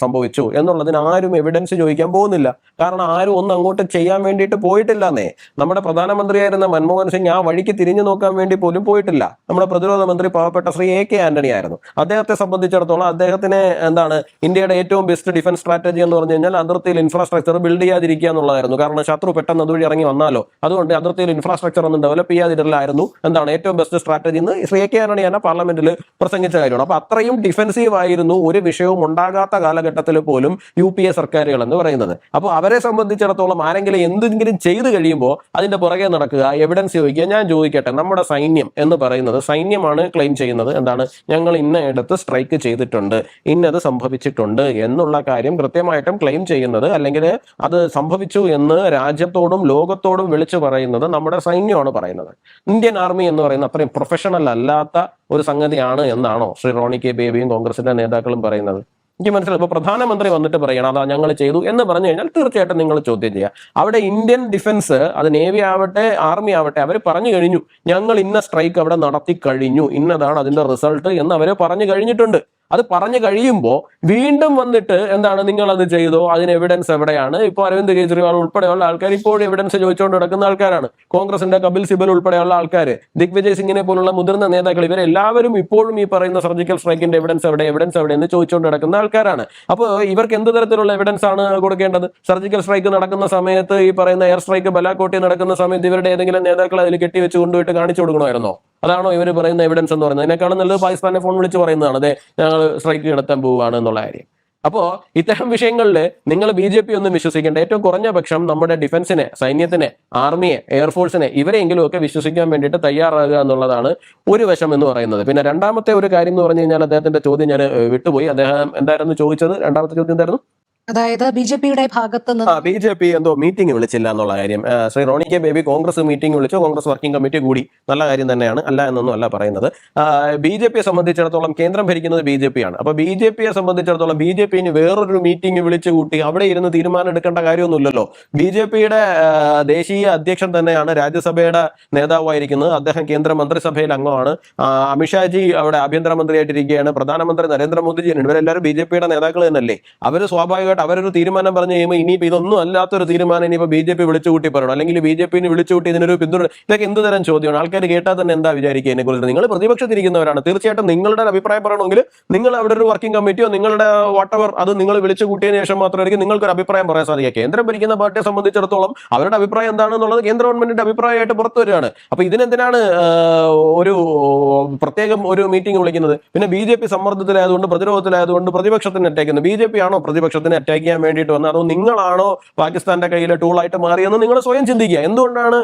സംഭവിച്ചു എന്നുള്ളതിന് ആരും എവിഡൻസ് ചോദിക്കാൻ പോകുന്നില്ല. കാരണം ആരും ഒന്നും അങ്ങോട്ട് ചെയ്യാൻ വേണ്ടിയിട്ട് പോയിട്ടില്ലെന്നേ. നമ്മുടെ പ്രധാനമന്ത്രിയായിരുന്ന മൻമോഹൻ സിംഗ് ആ വഴിക്ക് തിരിഞ്ഞു നോക്കാൻ വേണ്ടി പോലും പോയിട്ടില്ല. നമ്മുടെ പ്രതിരോധ മന്ത്രി പാവപ്പെട്ട ശ്രീ എ കെ ആന്റണി ആയിരുന്നു. അദ്ദേഹത്തെ സംബന്ധിച്ചിടത്തോളം അദ്ദേഹത്തിന് എന്താണ് ഇന്ത്യയുടെ ഏറ്റവും ബെസ്റ്റ് ഡിഫൻസ് സ്ട്രാറ്റജി എന്ന് പറഞ്ഞു കഴിഞ്ഞാൽ അതിർത്തിയിൽ ഇൻഫ്രാസ്ട്രക്ചർ ബിൽഡ് ചെയ്യാതിരിക്കുക എന്നുള്ളതായിരുന്നു. കാരണം ശത്രു പെട്ടെന്ന് അതുവഴി ഇറങ്ങി വന്നാലോ? അതുകൊണ്ട് അതിർത്തിയിൽ ഇൻഫ്രാസ്ട്രക്ചർ ഒന്നും ഡെവലപ്പ് ചെയ്യാതിരലായിരുന്നു എന്താണ് ഏറ്റവും ബെസ്റ്റ് സ്ട്രാറ്റജി എന്ന് ശ്രീ കെ ആന്റണി പാർലമെന്റിൽ പ്രസംഗിച്ച കാര്യമാണ്. അപ്പൊ അത്രയും ഡിഫൻസീവ് ആയിരുന്നു ഒരു വിഷയവും ഉണ്ടാകാത്ത കാലഘട്ടത്തിൽ പോലും യു പി എ സർക്കാരുകൾ എന്ന് പറയുന്നത്. അപ്പോൾ അവരെ സംബന്ധിച്ചിടത്തോളം ആരെങ്കിലും എന്തെങ്കിലും ചെയ്തു കഴിയുമ്പോൾ അതിന്റെ പുറകെ നടക്കുക എവിഡൻസ് ചോദിക്കുക ഞാൻ ചോദിക്കട്ടെ നമ്മുടെ സൈന്യം എന്ന് പറയുന്നത് സൈന്യമാണ് ക്ലെയിം ചെയ്യുന്നത്. എന്താണ്? ഞങ്ങൾ ഇന്ന ഇടത്ത് സ്ട്രൈക്ക് ചെയ്തിട്ടുണ്ട് ഇന്നത് സംഭവിച്ചിട്ടുണ്ട് എന്നുള്ള കാര്യം കൃത്യമായിട്ടും ക്ലെയിം ചെയ്യുന്നത് അല്ലെങ്കിൽ അത് സംഭവിച്ചു എന്ന് രാജ്യത്തോടും ലോകത്തോടും വിളിച്ചു പറയുന്നത് നമ്മുടെ സൈന്യമാണ് പറയുന്നത്. ഇന്ത്യൻ ആർമി എന്ന് പറയുന്ന അത്രയും പ്രൊഫഷണൽ അല്ലാത്ത ഒരു സംഗതിയാണ് എന്നാണോ ശ്രീ റോണി കെ ബേബിയും കോൺഗ്രസിന്റെ നേതാക്കളും പറയുന്നത്? എനിക്ക് മനസ്സിലായി. ഇപ്പൊ പ്രധാനമന്ത്രി വന്നിട്ട് പറയണം അതാ ഞങ്ങൾ ചെയ്തു എന്ന് പറഞ്ഞു കഴിഞ്ഞാൽ തീർച്ചയായിട്ടും നിങ്ങൾ ചോദ്യം ചെയ്യുക. അവിടെ ഇന്ത്യൻ ഡിഫൻസ് അത് നേവി ആവട്ടെ ആർമി ആവട്ടെ അവർ പറഞ്ഞു കഴിഞ്ഞു. ഞങ്ങൾ ഇന്ന സ്ട്രൈക്ക് അവിടെ നടത്തി കഴിഞ്ഞു. ഇന്നതാണ് അതിന്റെ റിസൾട്ട് എന്ന് അവർ പറഞ്ഞു കഴിഞ്ഞിട്ടുണ്ട്. അത് പറഞ്ഞു കഴിയുമ്പോൾ വീണ്ടും വന്നിട്ട് എന്താണ് നിങ്ങൾ അത് ചെയ്തോ? അതിന് എവിഡൻസ് എവിടെയാണ്? ഇപ്പോൾ അരവിന്ദ് കെജ്രിവാൾ ഉൾപ്പെടെയുള്ള ആൾക്കാർ ഇപ്പോഴും എവിഡൻസ് ചോദിച്ചുകൊണ്ട് നടക്കുന്ന ആൾക്കാരാണ്. കോൺഗ്രസിന്റെ കപിൽ സിബൽ ഉൾപ്പെടെയുള്ള ആൾക്കാർ ദിഗ്വിജയ് സിംഗിനെ പോലുള്ള മുതിർന്ന നേതാക്കൾ ഇവരെല്ലാവരും ഇപ്പോഴും ഈ പറയുന്ന സർജിക്കൽ സ്ട്രൈക്കിന്റെ എവിഡൻസ് എവിടെ എവിഡൻസ് എവിടെ എന്ന് ചോദിച്ചുകൊണ്ട് നടക്കുന്ന ആൾക്കാരാണ്. അപ്പോൾ ഇവർക്ക് എന്ത് തരത്തിലുള്ള എവിഡൻസ് ആണ് കൊടുക്കേണ്ടത്? സർജിക്കൽ സ്ട്രൈക്ക് നടക്കുന്ന സമയത്ത് ഈ പറയുന്ന എയർ സ്ട്രൈക്ക് ബലാക്കോട്ടി നടക്കുന്ന സമയത്ത് ഇവരുടെ ഏതെങ്കിലും നേതാക്കൾ അതിൽ കെട്ടിവെച്ച് കൊണ്ടുപോയിട്ട് കാണിച്ചു കൊടുക്കണമായിരുന്നോ? അതാണോ ഇവർ പറയുന്ന എവിഡൻസ് എന്ന് പറയുന്നത്? അതിനേക്കാളും നല്ലത് പാകിസ്ഥാനെ ഫോൺ വിളിച്ച് പറയുന്നതാണ്. അതെ ഞങ്ങൾ സ്ട്രൈക്ക് നടത്താൻ പോവുകയാണ് എന്നുള്ള കാര്യം. അപ്പോൾ ഇത്തരം വിഷയങ്ങളിൽ നിങ്ങൾ ബി ജെ പി ഒന്നും വിശ്വസിക്കേണ്ട. ഏറ്റവും കുറഞ്ഞ പക്ഷം നമ്മുടെ ഡിഫൻസിനെ സൈന്യത്തിനെ ആർമിയെ എയർഫോഴ്സിനെ ഇവരെങ്കിലും ഒക്കെ വിശ്വസിക്കാൻ വേണ്ടിയിട്ട് തയ്യാറാകുക എന്നുള്ളതാണ് ഒരു വശം എന്ന് പറയുന്നത്. പിന്നെ രണ്ടാമത്തെ ഒരു കാര്യം എന്ന് പറഞ്ഞു കഴിഞ്ഞാൽ അദ്ദേഹത്തിന്റെ ചോദ്യം ഞാൻ വിട്ടുപോയി. അദ്ദേഹം എന്തായിരുന്നു ചോദിച്ചത്? രണ്ടാമത്തെ ചോദ്യം എന്തായിരുന്നു? അതായത് ബി ജെ പിയുടെ ഭാഗത്ത് നിന്ന് ബി ജെ പി എന്തോ മീറ്റിംഗ് വിളിച്ചില്ല എന്നുള്ള കാര്യം. ശ്രീ റോണി കെ ബേബി കോൺഗ്രസ് മീറ്റിംഗ് വിളിച്ചു? കോൺഗ്രസ് വർക്കിംഗ് കമ്മിറ്റി കൂടി നല്ല കാര്യം തന്നെയാണ്. അല്ല എന്നൊന്നും അല്ല പറയുന്നത് ബി ജെ പിയെ സംബന്ധിച്ചിടത്തോളം കേന്ദ്രം ഭരിക്കുന്നത് ബി ജെ പി ആണ് അപ്പൊ ബി ജെ പിയെ സംബന്ധിച്ചിടത്തോളം ബി ജെ പിന് വേറൊരു മീറ്റിംഗ് വിളിച്ചു കൂട്ടി അവിടെ ഇരുന്ന് തീരുമാനം എടുക്കേണ്ട കാര്യമൊന്നുമില്ലല്ലോ. ബി ജെ പിയുടെ ദേശീയ അധ്യക്ഷൻ തന്നെയാണ് രാജ്യസഭയുടെ നേതാവായിരിക്കുന്നത്. അദ്ദേഹം കേന്ദ്ര മന്ത്രിസഭയിൽ അംഗമാണ് അമിത്ഷാജി അവിടെ ആഭ്യന്തരമന്ത്രിയായിട്ടിരിക്കുകയാണ്. പ്രധാനമന്ത്രി നരേന്ദ്രമോദിജിയാണ്. ഇവരെല്ലാവരും ബി ജെ പിയുടെ നേതാക്കൾ തന്നെയല്ലേ? അവർ സ്വാഭാവികമായിട്ട് അവരൊരു തീരുമാനം പറഞ്ഞു കഴിയുമ്പോൾ ഇനിയിപ്പോൾ ഇതൊന്നും അല്ലാത്തൊരു തീരുമാനം ഇനിയിപ്പോൾ ബി ജെ പി വിളിച്ചു കൂട്ടി പറയണം. അല്ലെങ്കിൽ ബി ജെ പിന് വിളിച്ചു കൂട്ടി ഇതിനൊരു പിന്തുണ ഇതൊക്കെ എന്ത് തരം ചോദ്യമാണ്? ആൾക്കാർ കേട്ടാൽ തന്നെ എന്താ വിചാരിക്കുക ഇതിനെക്കുറിച്ച്? നിങ്ങൾ പ്രതിപക്ഷത്തിരിക്കുന്നവരാണ്. തീർച്ചയായിട്ടും നിങ്ങളുടെ അഭിപ്രായം പറയണമെങ്കിൽ നിങ്ങൾ അവിടെ ഒരു വർക്കിംഗ് കമ്മിറ്റിയോ നിങ്ങളുടെ വാട്ടവർ അത് നിങ്ങൾ വിളിച്ചു കൂട്ടിയതിന് ശേഷം മാത്രമായിരിക്കും നിങ്ങൾക്ക് ഒരു അഭിപ്രായം പറയാൻ സാധിക്കുക. കേന്ദ്രം ഭരിക്കുന്ന പാർട്ടിയെ സംബന്ധിച്ചിടത്തോളം അവരുടെ അഭിപ്രായം എന്താണെന്നുള്ളത് കേന്ദ്ര ഗവൺമെന്റിന്റെ അഭിപ്രായമായിട്ട് പുറത്തു വരികയാണ്. അപ്പൊ ഇതിനെന്തിനാണ് ഒരു പ്രത്യേകം ഒരു മീറ്റിംഗ് വിളിക്കുന്നത്? പിന്നെ ബി ജെ പി സമ്മർദ്ദത്തിലായതുകൊണ്ട് പ്രതിരോധത്തിലായതുകൊണ്ട് പ്രതിപക്ഷത്തിന് അറ്റാക്ക് ചെയ്യുന്നത് ബി ജെ പി ആണോ പ്രതിപക്ഷത്തിന് അറ്റാക്ക് ചെയ്യാൻ വേണ്ടിയിട്ട് വന്നത്? അതോ നിങ്ങളാണോ പാകിസ്ഥാന്റെ കയ്യിലെ ടൂളായിട്ട് മാറിയെന്ന് നിങ്ങൾ സ്വയം ചിന്തിക്കുക. എന്തുകൊണ്ടാണ്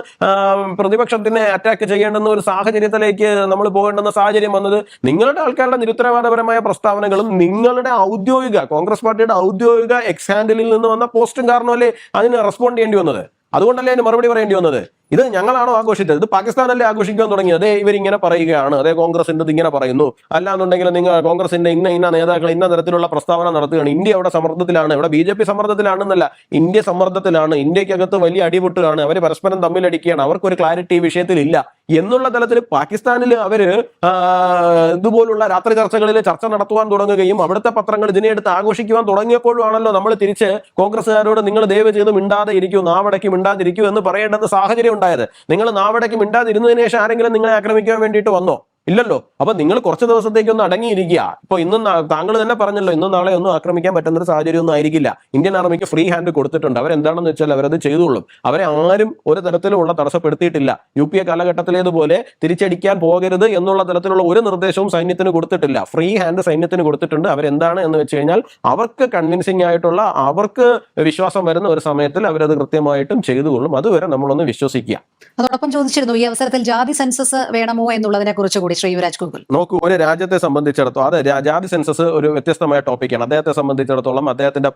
പ്രതിപക്ഷത്തിനെ അറ്റാക്ക് ചെയ്യേണ്ടെന്ന ഒരു സാഹചര്യത്തിലേക്ക് നമ്മൾ പോകേണ്ടെന്ന സാഹചര്യം വന്നത്? നിങ്ങളുടെ ആൾക്കാരുടെ നിരുത്തരവാദപരമായ പ്രസ്താവനകളും നിങ്ങളുടെ ഔദ്യോഗിക കോൺഗ്രസ് പാർട്ടിയുടെ ഔദ്യോഗിക എക്സ് ഹാൻഡിലിൽ നിന്ന് വന്ന പോസ്റ്റും കാരണമല്ലേ അതിന് റെസ്പോണ്ട് ചെയ്യേണ്ടി വന്നത്? അതുകൊണ്ടല്ലേ അതിന് മറുപടി പറയേണ്ടി വന്നത്? ഇത് ഞങ്ങളാണോ ആഘോഷിച്ചത്? ഇത് പാകിസ്ഥാനല്ലേ ആഘോഷിക്കാൻ തുടങ്ങിയത്? അതേ ഇവരിങ്ങനെ പറയുകയാണ്. അതേ കോൺഗ്രസിന്റെ ഇത് ഇങ്ങനെ പറയുന്നു. അല്ലാന്നുണ്ടെങ്കിൽ നിങ്ങൾ കോൺഗ്രസിന്റെ ഇന്ന ഇന്ന നേതാക്കൾ ഇന്ന തരത്തിലുള്ള പ്രസ്താവന നടത്തുകയാണ്. ഇന്ത്യ അവിടെ സമ്മർദ്ദത്തിലാണ്. ഇവിടെ ബി ജെ പി സമ്മർദ്ദത്തിലാണെന്നല്ല. ഇന്ത്യ സമ്മർദ്ദത്തിലാണ്. ഇന്ത്യക്കകത്ത് വലിയ അടിപൊട്ടുകയാണ് അവർ പരസ്പരം തമ്മിലടിക്കുകയാണ് അവർക്കൊരു ക്ലാരിറ്റി ഈ വിഷയത്തിൽ ഇല്ല എന്നുള്ള തലത്തിൽ പാകിസ്ഥാനിൽ അവർ ഇതുപോലുള്ള രാത്രി ചർച്ചകളിൽ ചർച്ച നടത്തുവാൻ തുടങ്ങുകയും അവിടുത്തെ പത്രങ്ങൾ ഇതിനെ എടുത്ത് ആഘോഷിക്കുവാൻ തുടങ്ങിയപ്പോഴുമാണല്ലോ നമ്മൾ തിരിച്ച് കോൺഗ്രസ്സുകാരോട് നിങ്ങൾ ദയവ് ചെയ്ത് മിണ്ടാതെ ഇരിക്കൂ നാവടക്കി മിണ്ടാതിരിക്കൂ എന്ന് പറയേണ്ടെന്ന് സാഹചര്യം ഉണ്ടായത്. നിങ്ങൾ നാവടയ്ക്ക് മിണ്ടാതിരുന്നതിന് ശേഷം ആരെങ്കിലും നിങ്ങളെ ആക്രമിക്കാൻ വേണ്ടിയിട്ട് വന്നോ? ഇല്ലല്ലോ. അപ്പൊ നിങ്ങൾ കുറച്ച് ദിവസത്തേക്ക് ഒന്ന് അടങ്ങിയിരിക്കുക. ഇപ്പൊ ഇന്നും താങ്കൾ തന്നെ പറഞ്ഞല്ലോ ഇന്നും നാളെ ഒന്നും ആക്രമിക്കാൻ പറ്റുന്ന ഒരു സാഹചര്യം ഒന്നും ആയിരിക്കില്ല. ഇന്ത്യൻ ആർമിക്ക് ഫ്രീ ഹാൻഡ് കൊടുത്തിട്ടുണ്ട്. അവരെന്താണെന്ന് വെച്ചാൽ അവരത് ചെയ്തോളും. അവരെ ആരും ഒരു തരത്തിലുള്ള തടസ്സപ്പെടുത്തിയിട്ടില്ല. യു പി എ കാലഘട്ടത്തിലേതുപോലെ തിരിച്ചടിക്കാൻ പോകരുത് എന്നുള്ള തരത്തിലുള്ള ഒരു നിർദ്ദേശവും സൈന്യത്തിന് കൊടുത്തിട്ടില്ല. ഫ്രീ ഹാൻഡ് സൈന്യത്തിന് കൊടുത്തിട്ടുണ്ട്. അവരെന്താണ് എന്ന് വെച്ച് കഴിഞ്ഞാൽ അവർക്ക് കൺവിൻസിംഗ് ആയിട്ടുള്ള അവർക്ക് വിശ്വാസം വരുന്ന ഒരു സമയത്തിൽ അവരത് കൃത്യമായിട്ടും ചെയ്തുകൊള്ളും. അതുവരെ നമ്മളൊന്ന് വിശ്വസിക്കുക. അതോടൊപ്പം ചോദിച്ചിരുന്നു ഈ അവസരത്തിൽ ജാതി സെൻസസ് വേണമോ എന്നുള്ളതിനെ കുറിച്ച് കൂടി. ശ്രീ യുവരാജ് ഗോകുൽ. നോക്കൂ ഒരു രാജ്യത്തെ സംബന്ധിച്ചിടത്തോളം അത് ജാതി സെൻസസ് ഒരു വ്യത്യസ്തമായ ടോപ്പിക്കാണ്. അദ്ദേഹത്തെ സംബന്ധിച്ചിടത്തോളം അദ്ദേഹത്തിന്റെ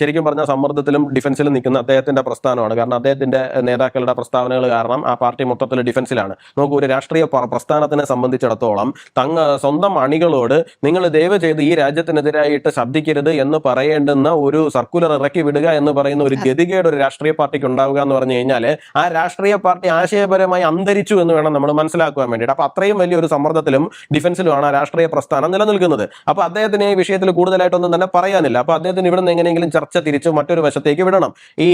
ശരിക്കും പറഞ്ഞ സമ്മർദ്ദത്തിലും ഡിഫൻസിലും നിൽക്കുന്ന അദ്ദേഹത്തിന്റെ പ്രസ്ഥാനമാണ്. കാരണം അദ്ദേഹത്തിന്റെ നേതാക്കളുടെ പ്രസ്താവനകൾ കാരണം ആ പാർട്ടി മൊത്തത്തിൽ ഡിഫൻസിലാണ്. നോക്കൂ ഒരു രാഷ്ട്രീയ പ്രസ്ഥാനത്തിനെ സംബന്ധിച്ചിടത്തോളം തങ്ങ സ്വന്തം അണികളോട് നിങ്ങൾ ദയവ് ചെയ്ത് ഈ രാജ്യത്തിനെതിരായിട്ട് ശബ്ദിക്കരുത് എന്ന് പറയേണ്ടുന്ന ഒരു സർക്കുലർ ഇറക്കി വിടുക എന്ന് പറയുന്ന ഒരു ഗതികേട് ഒരു രാഷ്ട്രീയ പാർട്ടിക്ക് ഉണ്ടാവുക എന്ന് പറഞ്ഞു കഴിഞ്ഞാൽ ആ രാഷ്ട്രീയ പാർട്ടി ആശയപരമായി അന്തരിച്ചു എന്ന് വേണം നമ്മൾ മനസ്സിലാക്കുവാൻ വേണ്ടിയിട്ട്. അപ്പൊ അത്രയും വലിയൊരു സമ്മർദ്ദത്തിലും ഡിഫൻസിലുമാണ് രാഷ്ട്രീയ പ്രസ്ഥാനം നിലനിൽക്കുന്നത്. അപ്പൊ അദ്ദേഹത്തിന് ഈ വിഷയത്തിൽ കൂടുതലായിട്ടൊന്നും തന്നെ പറയാനില്ല. അപ്പൊ അദ്ദേഹത്തിന് ഇവിടുന്ന് എങ്ങനെയെങ്കിലും ചർച്ച തിരിച്ച് മറ്റൊരു വശത്തേക്ക് വിടണം. ഈ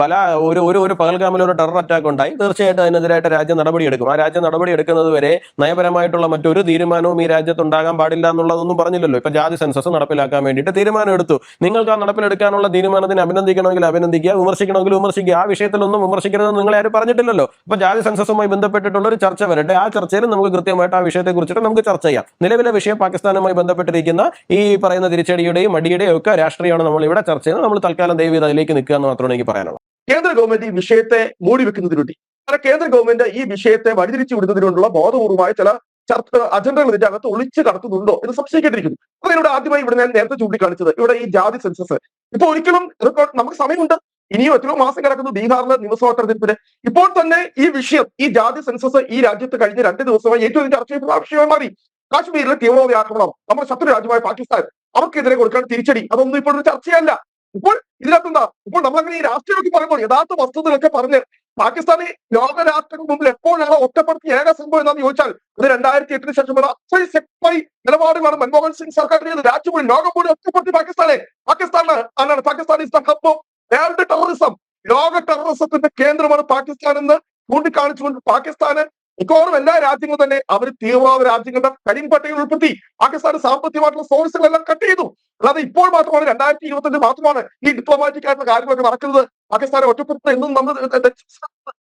ബല ഒരു ഒരു ഒരു പകൽഗാമിൽ ഒരു ടെറർ അറ്റാക്ക് ഉണ്ടായി. തീർച്ചയായിട്ടും അതിനെതിരായിട്ട് രാജ്യം നടപടിയെടുക്കും. ആ രാജ്യം നടപടി എടുക്കുന്നത് വരെ നയപരമായിട്ടുള്ള മറ്റൊരു തീരുമാനവും ഈ രാജ്യത്ത് ഉണ്ടാകാൻ പാടില്ല എന്നുള്ളതൊന്നും പറഞ്ഞില്ലല്ലോ. ഇപ്പൊ ജാതി സെൻസസ് നടപ്പിലാക്കാൻ വേണ്ടിയിട്ട് തീരുമാനം എടുത്തു നിങ്ങൾക്ക് ആ നടപ്പിലെടുക്കാനുള്ള തീരുമാനത്തിന് അഭിനന്ദിക്കണമെങ്കിൽ അഭിനന്ദിക്കുക വിമർശിക്കണമെങ്കിൽ വിമർശിക്കുക. ആ വിഷയത്തിലൊന്നും വിമർശിക്കരുതെന്ന് നിങ്ങളെ ആരും പറഞ്ഞിട്ടില്ലല്ലോ. അപ്പൊ ജാതി സെൻസസുമായി ബന്ധപ്പെട്ടിട്ടുള്ള ഒരു ചർച്ച വരട്ടെ. ആ ചർച്ചയിൽ നമുക്ക് കൃത്യമായിട്ട് ആ വിഷയത്തെ കുറിച്ചിട്ട് നമുക്ക് ചർച്ച ചെയ്യാം. നിലവിലെ വിഷയം പാകിസ്ഥാനുമായി ബന്ധപ്പെട്ടിരിക്കുന്ന ഈ പറയുന്ന തിരിച്ചടിയുടെയും മടിയുടെയും ഒക്കെ രാഷ്ട്രീയമാണ് നമ്മൾ ഇവിടെ ചർച്ച ചെയ്യുന്നത്. നമ്മൾ തൽക്കാലം ദൈവം അതിലേക്ക് നിൽക്കുക എന്ന് മാത്രമാണ് എനിക്ക് പറയാനുള്ളത് കേന്ദ്ര ഗവൺമെന്റ് ഈ വിഷയത്തെ മൂടി വെക്കുന്നതിനുണ്ടി കാരണം കേന്ദ്ര ഗവൺമെന്റ് ഈ വിഷയത്തെ വഴിതിരിച്ചു വിടുന്നതിനുള്ള ബോധപൂർവമായ ചില ചർച്ച അജണ്ടകൾ ഇതിന്റെ അകത്ത് ഒളിച്ചു കടത്തുന്നുണ്ടോ എന്ന് സംശയിക്കേണ്ടിയിരിക്കുന്നു. അപ്പൊ ഇവിടെ ആദ്യമായി ഇവിടെ ഞാൻ നേരത്തെ ചൂണ്ടിക്കാണിച്ചത് ഇവിടെ ഈ ജാതി സെൻസസ്. ഇപ്പൊ ഒരിക്കലും റെക്കോർഡ് നമുക്ക് സമയമുണ്ട്. ഇനിയും എത്രയോ മാസം കിടക്കുന്നു ബീഹാറിലെ നിയമസഭാ തെരഞ്ഞെടുപ്പിന് ഇപ്പോൾ തന്നെ ഈ വിഷയം ഈ ജാതി സെൻസസ് ഈ രാജ്യത്ത് കഴിഞ്ഞ രണ്ട് ദിവസമായി ഏറ്റവും ചർച്ച ചെയ്യപ്പെടുന്ന വിഷയമായി മാറി. കാശ്മീരിലെ തീവ്രവാദി ആക്രമണം നമ്മുടെ ശത്രു രാജ്യമായ പാകിസ്ഥാൻ അവർക്കെതിരെ കൊടുക്കാൻ തിരിച്ചടി. അതൊന്നും ഇപ്പോൾ ചർച്ചയല്ല. ഇപ്പോൾ ഇതിനകത്ത് എന്താ ഇപ്പോൾ നമ്മളങ്ങനെ ഈ രാഷ്ട്രീയമൊക്കെ പറയുമ്പോൾ യഥാർത്ഥ വസ്തുതകളൊക്കെ പറഞ്ഞ് പാകിസ്ഥാനെ ലോകരാഷ്ട്രങ്ങൾക്ക് മുമ്പിൽ എപ്പോഴാണ് ഒറ്റപ്പെടുത്തി ഏക സംഭവം എന്താണെന്ന് ചോദിച്ചാൽ അത് രണ്ടായിരത്തി എട്ടിന് ശേഷമുള്ള അത്രയും ശക്തമായി നിലപാടുകളാണ് മൻമോഹൻ സിംഗ് സർക്കാർ രാജ്യം മുഴുവൻ ലോകം മുഴുവൻ ഒറ്റപ്പെടുത്തി പാകിസ്ഥാനെ. പാകിസ്ഥാന് ആരാണ്? Pakistan is the hub of world terrorism. ലോക ടെററിസത്തിന്റെ കേന്ദ്രമാണ് പാകിസ്ഥാൻ എന്ന് ചൂണ്ടിക്കാണിച്ചുകൊണ്ട് പാകിസ്ഥാന് മിക്കവാറും എല്ലാ രാജ്യങ്ങളും തന്നെ അവർ തീവ്രവാദ രാജ്യങ്ങളുടെ കരിമ്പട്ടയിൽ ഉൾപ്പെടുത്തി. പാകിസ്ഥാന് സാമ്പത്തികമായിട്ടുള്ള സോഴ്സുകളെല്ലാം കട്ട് ചെയ്തു. അല്ലാതെ ഇപ്പോൾ മാത്രമാണ് രണ്ടായിരത്തി ഇരുപത്തഞ്ച് മാത്രമാണ് ഈ ഡിപ്ലോമാറ്റിക് ആയിട്ടുള്ള കാര്യങ്ങളൊക്കെ നടക്കുന്നത്. പാകിസ്ഥാനെ ഒറ്റപ്പെടുത്തുന്നത് എന്നും നമ്മൾ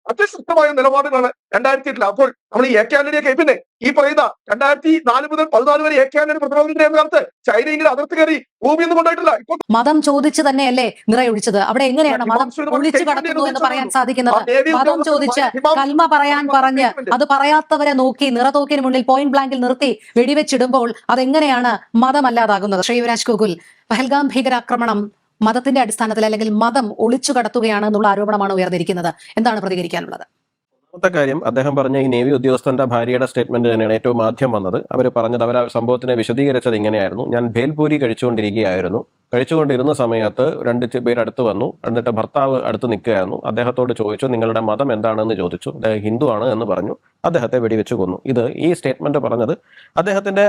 അതിശക്തമായ നിലപാടുകളാണ് രണ്ടായിരത്തി എട്ടിൽ അപ്പോൾ നമ്മൾ ഈ എ കെ ആന്റണിയൊക്കെ പിന്നെ ഈ പറയുന്ന രണ്ടായിരത്തി നാല് മുതൽ പതിനാല് വരെ എ കെ ആന്റണി പ്രധാനമന്ത്രി എന്ന കാലത്ത് ചൈന ഇങ്ങനെ അതിർത്തി കയറി ഭൂമിയൊന്നും കൊണ്ടായിട്ടില്ല ഇപ്പോൾ മതം ചോദിച്ച് തന്നെയല്ലേ നിറയൊഴിച്ചത്? അവിടെ എങ്ങനെയാണ് മതം ഒളിച്ചു എന്ന് പറയാൻ സാധിക്കുന്നത്? മതം ചോദിച്ച് കൽമ പറയാൻ പറഞ്ഞ് അത് പറയാത്തവരെ നോക്കി നിറതോക്കിന് മുന്നിൽ പോയിന്റ് ബ്ലാങ്കിൽ നിർത്തി വെടിവെച്ചിടുമ്പോൾ അതെങ്ങനെയാണ് മതമല്ലാതാകുന്നത്? ശ്രീ യുവരാജ് ഗോകുൽ പഹൽഗാം ഭീകരാക്രമണം മതത്തിന്റെ അടിസ്ഥാനത്തിൽ അല്ലെങ്കിൽ മതം ഒളിച്ചു കടത്തുകയാണ് എന്നുള്ള ആരോപണമാണ് ഉയർന്നിരിക്കുന്നത്. എന്താണ് പ്രതികരിക്കാനുള്ളത്? കാര്യം അദ്ദേഹം പറഞ്ഞ ഈ നേവി ഉദ്യോഗസ്ഥന്റെ ഭാര്യയുടെ സ്റ്റേറ്റ്മെന്റ് തന്നെയാണ് ഏറ്റവും ആദ്യം വന്നത്. അവർ പറഞ്ഞത് അവർ സംഭവത്തിനെ വിശദീകരിച്ചത് ഇങ്ങനെയായിരുന്നു. ഞാൻ ഭേൽപൂരി കഴിച്ചുകൊണ്ടിരിക്കുകയായിരുന്നു. കഴിച്ചുകൊണ്ടിരുന്ന സമയത്ത് രണ്ട് പേര് അടുത്ത് വന്നു. എന്നിട്ട് ഭർത്താവ് അടുത്ത് നിൽക്കുകയായിരുന്നു. അദ്ദേഹത്തോട് ചോദിച്ചു നിങ്ങളുടെ മതം എന്താണെന്ന് ചോദിച്ചു. അദ്ദേഹം ഹിന്ദു ആണ് എന്ന് പറഞ്ഞു. അദ്ദേഹത്തെ വെടിവെച്ച് കൊന്നു. ഇത് ഈ സ്റ്റേറ്റ്മെന്റ് പറഞ്ഞത് അദ്ദേഹത്തിന്റെ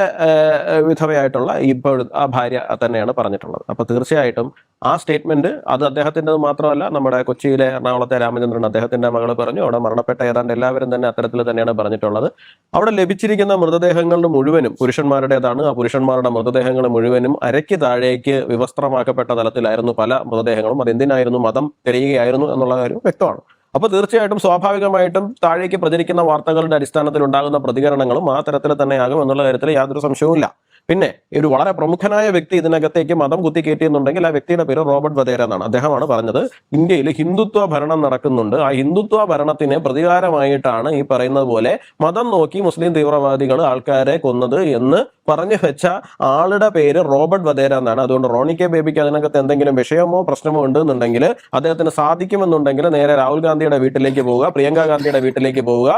വിധവയായിട്ടുള്ള ഇപ്പോൾ ആ ഭാര്യ തന്നെയാണ് പറഞ്ഞിട്ടുള്ളത്. അപ്പൊ തീർച്ചയായിട്ടും ആ സ്റ്റേറ്റ്മെന്റ് അത് അദ്ദേഹത്തിന്റെ മാത്രമല്ല നമ്മുടെ കൊച്ചിയിലെ എറണാകുളത്തെ രാമചന്ദ്രൻ അദ്ദേഹത്തിന്റെ മകൾ പറഞ്ഞു. അവിടെ മരണപ്പെട്ട ഏതാണ്ട് എല്ലാവരും തന്നെ അത്തരത്തിൽ തന്നെയാണ് പറഞ്ഞിട്ടുള്ളത്. അവിടെ ലഭിച്ചിരിക്കുന്ന മൃതദേഹങ്ങളുടെ മുഴുവനും പുരുഷന്മാരുടേതാണ്. ആ പുരുഷന്മാരുടെ മൃതദേഹങ്ങൾ മുഴുവനും അരയ്ക്ക് താഴേക്ക് വിവസ്ത്രമാക്കപ്പെട്ട തലത്തിലായിരുന്നു പല മൃതദേഹങ്ങളും. അതെന്തിനായിരുന്നു മതം തിരയുകയായിരുന്നു എന്നുള്ള കാര്യം വ്യക്തമാണ്. അപ്പോൾ തീർച്ചയായിട്ടും സ്വാഭാവികമായിട്ടും താഴേക്ക് പ്രചരിക്കുന്ന വാർത്തകളുടെ അടിസ്ഥാനത്തിൽ ഉണ്ടാകുന്ന പ്രതികരണങ്ങളും ആ തരത്തിൽ തന്നെയാകും എന്നുള്ള കാര്യത്തിൽ യാതൊരു സംശയവുമില്ല. പിന്നെ ഒരു വളരെ പ്രമുഖനായ വ്യക്തി ഇതിനകത്തേക്ക് മതം കുത്തിക്കയറ്റിയെന്നുണ്ടെങ്കിൽ ആ വ്യക്തിയുടെ പേര് റോബർട്ട് വധേര എന്നാണ് അദ്ദേഹമാണ് പറഞ്ഞത്. ഇന്ത്യയിൽ ഹിന്ദുത്വ ഭരണം നടക്കുന്നുണ്ട്. ആ ഹിന്ദുത്വ ഭരണത്തിന് പ്രതികാരമായിട്ടാണ് ഈ പറയുന്നത് പോലെ മതം നോക്കി മുസ്ലിം തീവ്രവാദികൾ ആൾക്കാരെ കൊന്നത് എന്ന് പറഞ്ഞു വെച്ച ആളുടെ പേര് റോബർട്ട് വധേര എന്നാണ്. അതുകൊണ്ട് റോണി കെ ബേബിക്ക് അതിനകത്ത് എന്തെങ്കിലും വിഷയമോ പ്രശ്നമോ ഉണ്ടെന്നുണ്ടെങ്കിൽ അദ്ദേഹത്തിന് സാധിക്കുമെന്നുണ്ടെങ്കിൽ നേരെ രാഹുൽ ഗാന്ധിയുടെ വീട്ടിലേക്ക് പോവുക പ്രിയങ്ക ഗാന്ധിയുടെ വീട്ടിലേക്ക് പോവുക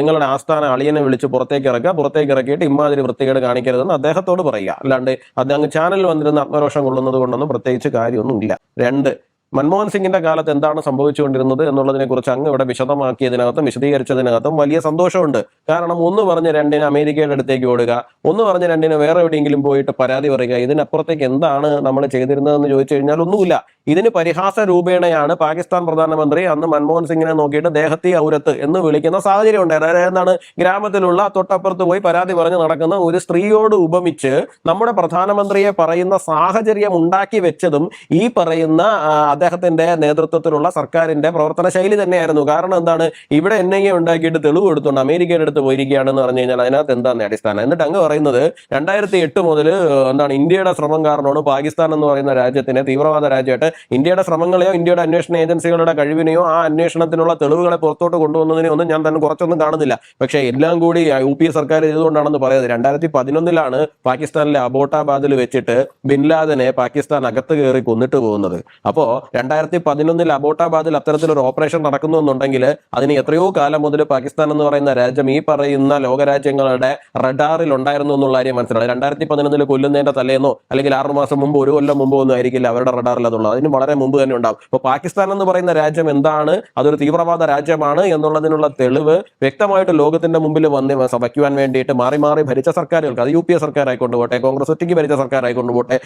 നിങ്ങളുടെ ആസ്ഥാന അളിയനെ വിളിച്ച് പുറത്തേക്ക് ഇറക്കുക പുറത്തേക്ക് ഇറക്കിയിട്ട് ഇമാതിരി വൃത്തികേട് കാണിക്കരുതെന്ന് അദ്ദേഹത്തോട് പറയുക. അല്ലാണ്ട് അദ്ദേഹം ചാനലിൽ വന്നിരുന്ന ആത്മരോഷം കൊള്ളുന്നത് കൊണ്ടൊന്നും പ്രത്യേകിച്ച് കാര്യമൊന്നുമില്ല. രണ്ട് മൻമോഹൻ സിംഗിന്റെ കാലത്ത് എന്താണ് സംഭവിച്ചുകൊണ്ടിരുന്നത് എന്നുള്ളതിനെ കുറിച്ച് അങ്ങ് ഇവിടെ വിശദമാക്കിയതിനകത്തും വിശദീകരിച്ചതിനകത്തും വലിയ സന്തോഷമുണ്ട്. കാരണം ഒന്ന് പറഞ്ഞ് രണ്ടിന് അമേരിക്കയുടെ അടുത്തേക്ക് ഓടുക ഒന്ന് പറഞ്ഞ് രണ്ടിന് വേറെ എവിടെയെങ്കിലും പോയിട്ട് പരാതി പറയുക ഇതിനപ്പുറത്തേക്ക് എന്താണ് നമ്മൾ ചെയ്തിരുന്നതെന്ന് ചോദിച്ചു കഴിഞ്ഞാൽ ഒന്നുമില്ല. ഇതിന് പരിഹാസ രൂപേണയാണ് പാകിസ്ഥാൻ പ്രധാനമന്ത്രി അന്ന് മൻമോഹൻ സിംഗിനെ നോക്കിയിട്ട് ദേഹത്തി ഔരത്ത് എന്ന് വിളിക്കുന്ന സാഹചര്യം ഉണ്ടായത് എന്താണ് ഗ്രാമത്തിലുള്ള തൊട്ടപ്പുറത്ത് പോയി പരാതി പറഞ്ഞ് നടക്കുന്ന ഒരു സ്ത്രീയോട് ഉപമിച്ച് നമ്മുടെ പ്രധാനമന്ത്രിയെ പറയുന്ന സാഹചര്യം ഉണ്ടാക്കി വെച്ചതും ഈ പറയുന്ന അദ്ദേഹത്തിന്റെ നേതൃത്വത്തിലുള്ള സർക്കാരിന്റെ പ്രവർത്തന ശൈലി തന്നെയായിരുന്നു. കാരണം എന്താണ്? ഇവിടെ എൻ ഐ എ ഉണ്ടാക്കിയിട്ട് തെളിവ് എടുത്തുകൊണ്ട് അമേരിക്കയുടെ അടുത്ത് പോയിരിക്കുകയാണെന്ന് പറഞ്ഞു കഴിഞ്ഞാൽ അതിനകത്ത് എന്താണ് അടിസ്ഥാനം? എന്നിട്ട് അങ്ങ് പറയുന്നത് രണ്ടായിരത്തി എട്ട് മുതൽ എന്താണ് ഇന്ത്യയുടെ ശ്രമം കാരണമാണ് പാകിസ്ഥാൻ എന്ന് പറയുന്ന രാജ്യത്തിനെ തീവ്രവാദ രാജ്യമായിട്ട് ഇന്ത്യയുടെ ശ്രമങ്ങളെയോ ഇന്ത്യയുടെ അന്വേഷണ ഏജൻസികളുടെ കഴിവിനെയോ ആ അന്വേഷണത്തിനുള്ള തെളിവുകളെ പുറത്തോട്ട് കൊണ്ടുവന്നതിനെ ഒന്നും ഞാൻ തന്നെ കുറച്ചൊന്നും കാണുന്നില്ല. പക്ഷേ എല്ലാം കൂടി യു പി എ സർക്കാർ ചെയ്തുകൊണ്ടാണെന്ന് പറയുന്നത് രണ്ടായിരത്തി പതിനൊന്നിലാണ് പാകിസ്ഥാനിലെ അബോട്ടാബാദിൽ വെച്ചിട്ട് ബിൻ ലാദനെ പാകിസ്ഥാൻ അകത്ത് കയറി കൊന്നിട്ട് പോകുന്നത്. അപ്പോ രണ്ടായിരത്തി പതിനൊന്നിൽ അബോട്ടാബാദിൽ അത്തരത്തിലൊരു ഓപ്പറേഷൻ നടക്കുന്നു എന്നുണ്ടെങ്കിൽ അതിന് എത്രയോ കാലം മുതൽ പാകിസ്ഥാൻ എന്ന് പറയുന്ന രാജ്യം ഈ പറയുന്ന ലോകരാജ്യങ്ങളുടെ റഡാറിൽ ഉണ്ടായിരുന്നു എന്നുള്ള കാര്യം മനസ്സിലായി. രണ്ടായിരത്തി പതിനൊന്നിൽ കൊല്ലുന്നതിന്റെ തലേന്നോ അല്ലെങ്കിൽ ആറു മാസം മുമ്പ് ഒരു കൊല്ലം മുമ്പോ ഒന്നും ആയിരിക്കില്ല അവരുടെ റഡാറിൽ അതുള്ളത്. അതിന് വളരെ മുമ്പ് തന്നെ ഉണ്ടാവും. അപ്പോൾ പാകിസ്ഥാൻ എന്ന് പറയുന്ന രാജ്യം എന്താണ്? അതൊരു തീവ്രവാദ രാജ്യമാണ് എന്നുള്ളതിനുള്ള തെളിവ് വ്യക്തമായിട്ട് ലോകത്തിന്റെ മുമ്പിൽ വന്ന് വയ്ക്കുവാൻ വേണ്ടിയിട്ട് മാറി മാറി ഭരിച്ച സർക്കാരുകൾക്ക് അത് യു പി എ സർക്കാർ ആയിക്കൊണ്ട് പോട്ടെ കോൺഗ്രസ് ഒറ്റയ്ക്ക് ഭരിച്ച സർക്കാർ ആയിക്കൊണ്ട് പോട്ടെ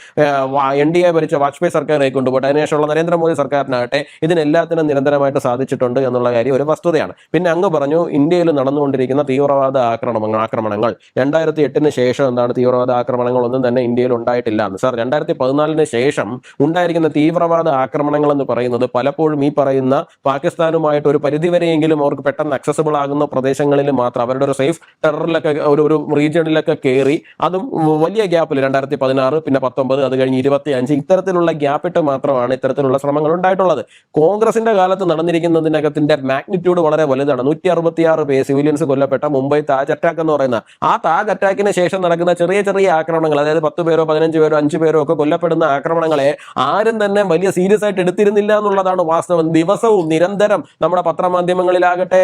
എൻ ഡി എ ഭരിച്ച വാജ്പേയി സർക്കാർ ആയിക്കൊണ്ട് പോട്ടെ അതിനുശേഷമുള്ള നരേന്ദ്രമോദി സർക്കാരിനാകട്ടെ ഇതിനെല്ലാത്തിനും നിരന്തരമായിട്ട് സാധിച്ചിട്ടുണ്ട് എന്നുള്ള കാര്യം ഒരു വസ്തുതയാണ്. പിന്നെ അങ്ങ് പറഞ്ഞു ഇന്ത്യയിൽ നടന്നുകൊണ്ടിരിക്കുന്ന തീവ്രവാദ ആക്രമണങ്ങൾ ആക്രമണങ്ങൾ. രണ്ടായിരത്തി എട്ടിന് ശേഷം എന്താണ് തീവ്രവാദ ആക്രമണങ്ങൾ ഒന്നും തന്നെ ഇന്ത്യയിൽ ഉണ്ടായിട്ടില്ല എന്ന് സാർ രണ്ടായിരത്തി പതിനാലിന് ശേഷം ഉണ്ടായിരിക്കുന്ന തീവ്രവാദ ആക്രമണങ്ങൾ എന്ന് പറയുന്നത് പലപ്പോഴും ഈ പറയുന്ന പാകിസ്ഥാനുമായിട്ട് ഒരു പരിധിവരെയെങ്കിലും അവർക്ക് പെട്ടെന്ന് അക്സസിബിൾ ആകുന്ന പ്രദേശങ്ങളിൽ മാത്രം അവരുടെ ഒരു സേഫ് ടെററിലൊക്കെ ഒരു ഒരു റീജിയണിലൊക്കെ കയറി അതും വലിയ ഗ്യാപ്പിൽ രണ്ടായിരത്തി പതിനാറ് പിന്നെ പത്തൊമ്പത് അത് കഴിഞ്ഞ് ഇരുപത്തി അഞ്ച് ഇത്തരത്തിലുള്ള ഗ്യാപ്പിട്ട് മാത്രമാണ് ഇത്തരത്തിലുള്ള ശ്രമങ്ങൾ ഉണ്ടായിട്ടുള്ളത് കോൺഗ്രസിന്റെ കാലത്ത് നടന്നിരിക്കുന്നതിനകത്തിന്റെ മാഗ്നിറ്റ്യൂഡ് വളരെ വലുതാണ്. നൂറ്റി അറുപത്തിയാറ് പേര് സിവിലിയൻസ് കൊല്ലപ്പെട്ട മുംബൈ താജ് അറ്റാക്ക് എന്ന് പറയുന്ന ആ താജ് അറ്റാക്കിന് ശേഷം നടക്കുന്ന ചെറിയ ചെറിയ ആക്രമണങ്ങൾ അതായത് പത്ത് പേരോ പതിനഞ്ച് പേരോ അഞ്ച് പേരോ ഒക്കെ കൊല്ലപ്പെടുന്ന ആക്രമണങ്ങളെ ആരും തന്നെ വലിയ സീരിയസ് ആയിട്ട് എടുത്തിരുന്നില്ല എന്നുള്ളതാണ് വാസ്തവം. ദിവസവും നിരന്തരം നമ്മുടെ പത്രമാധ്യമങ്ങളിലാകട്ടെ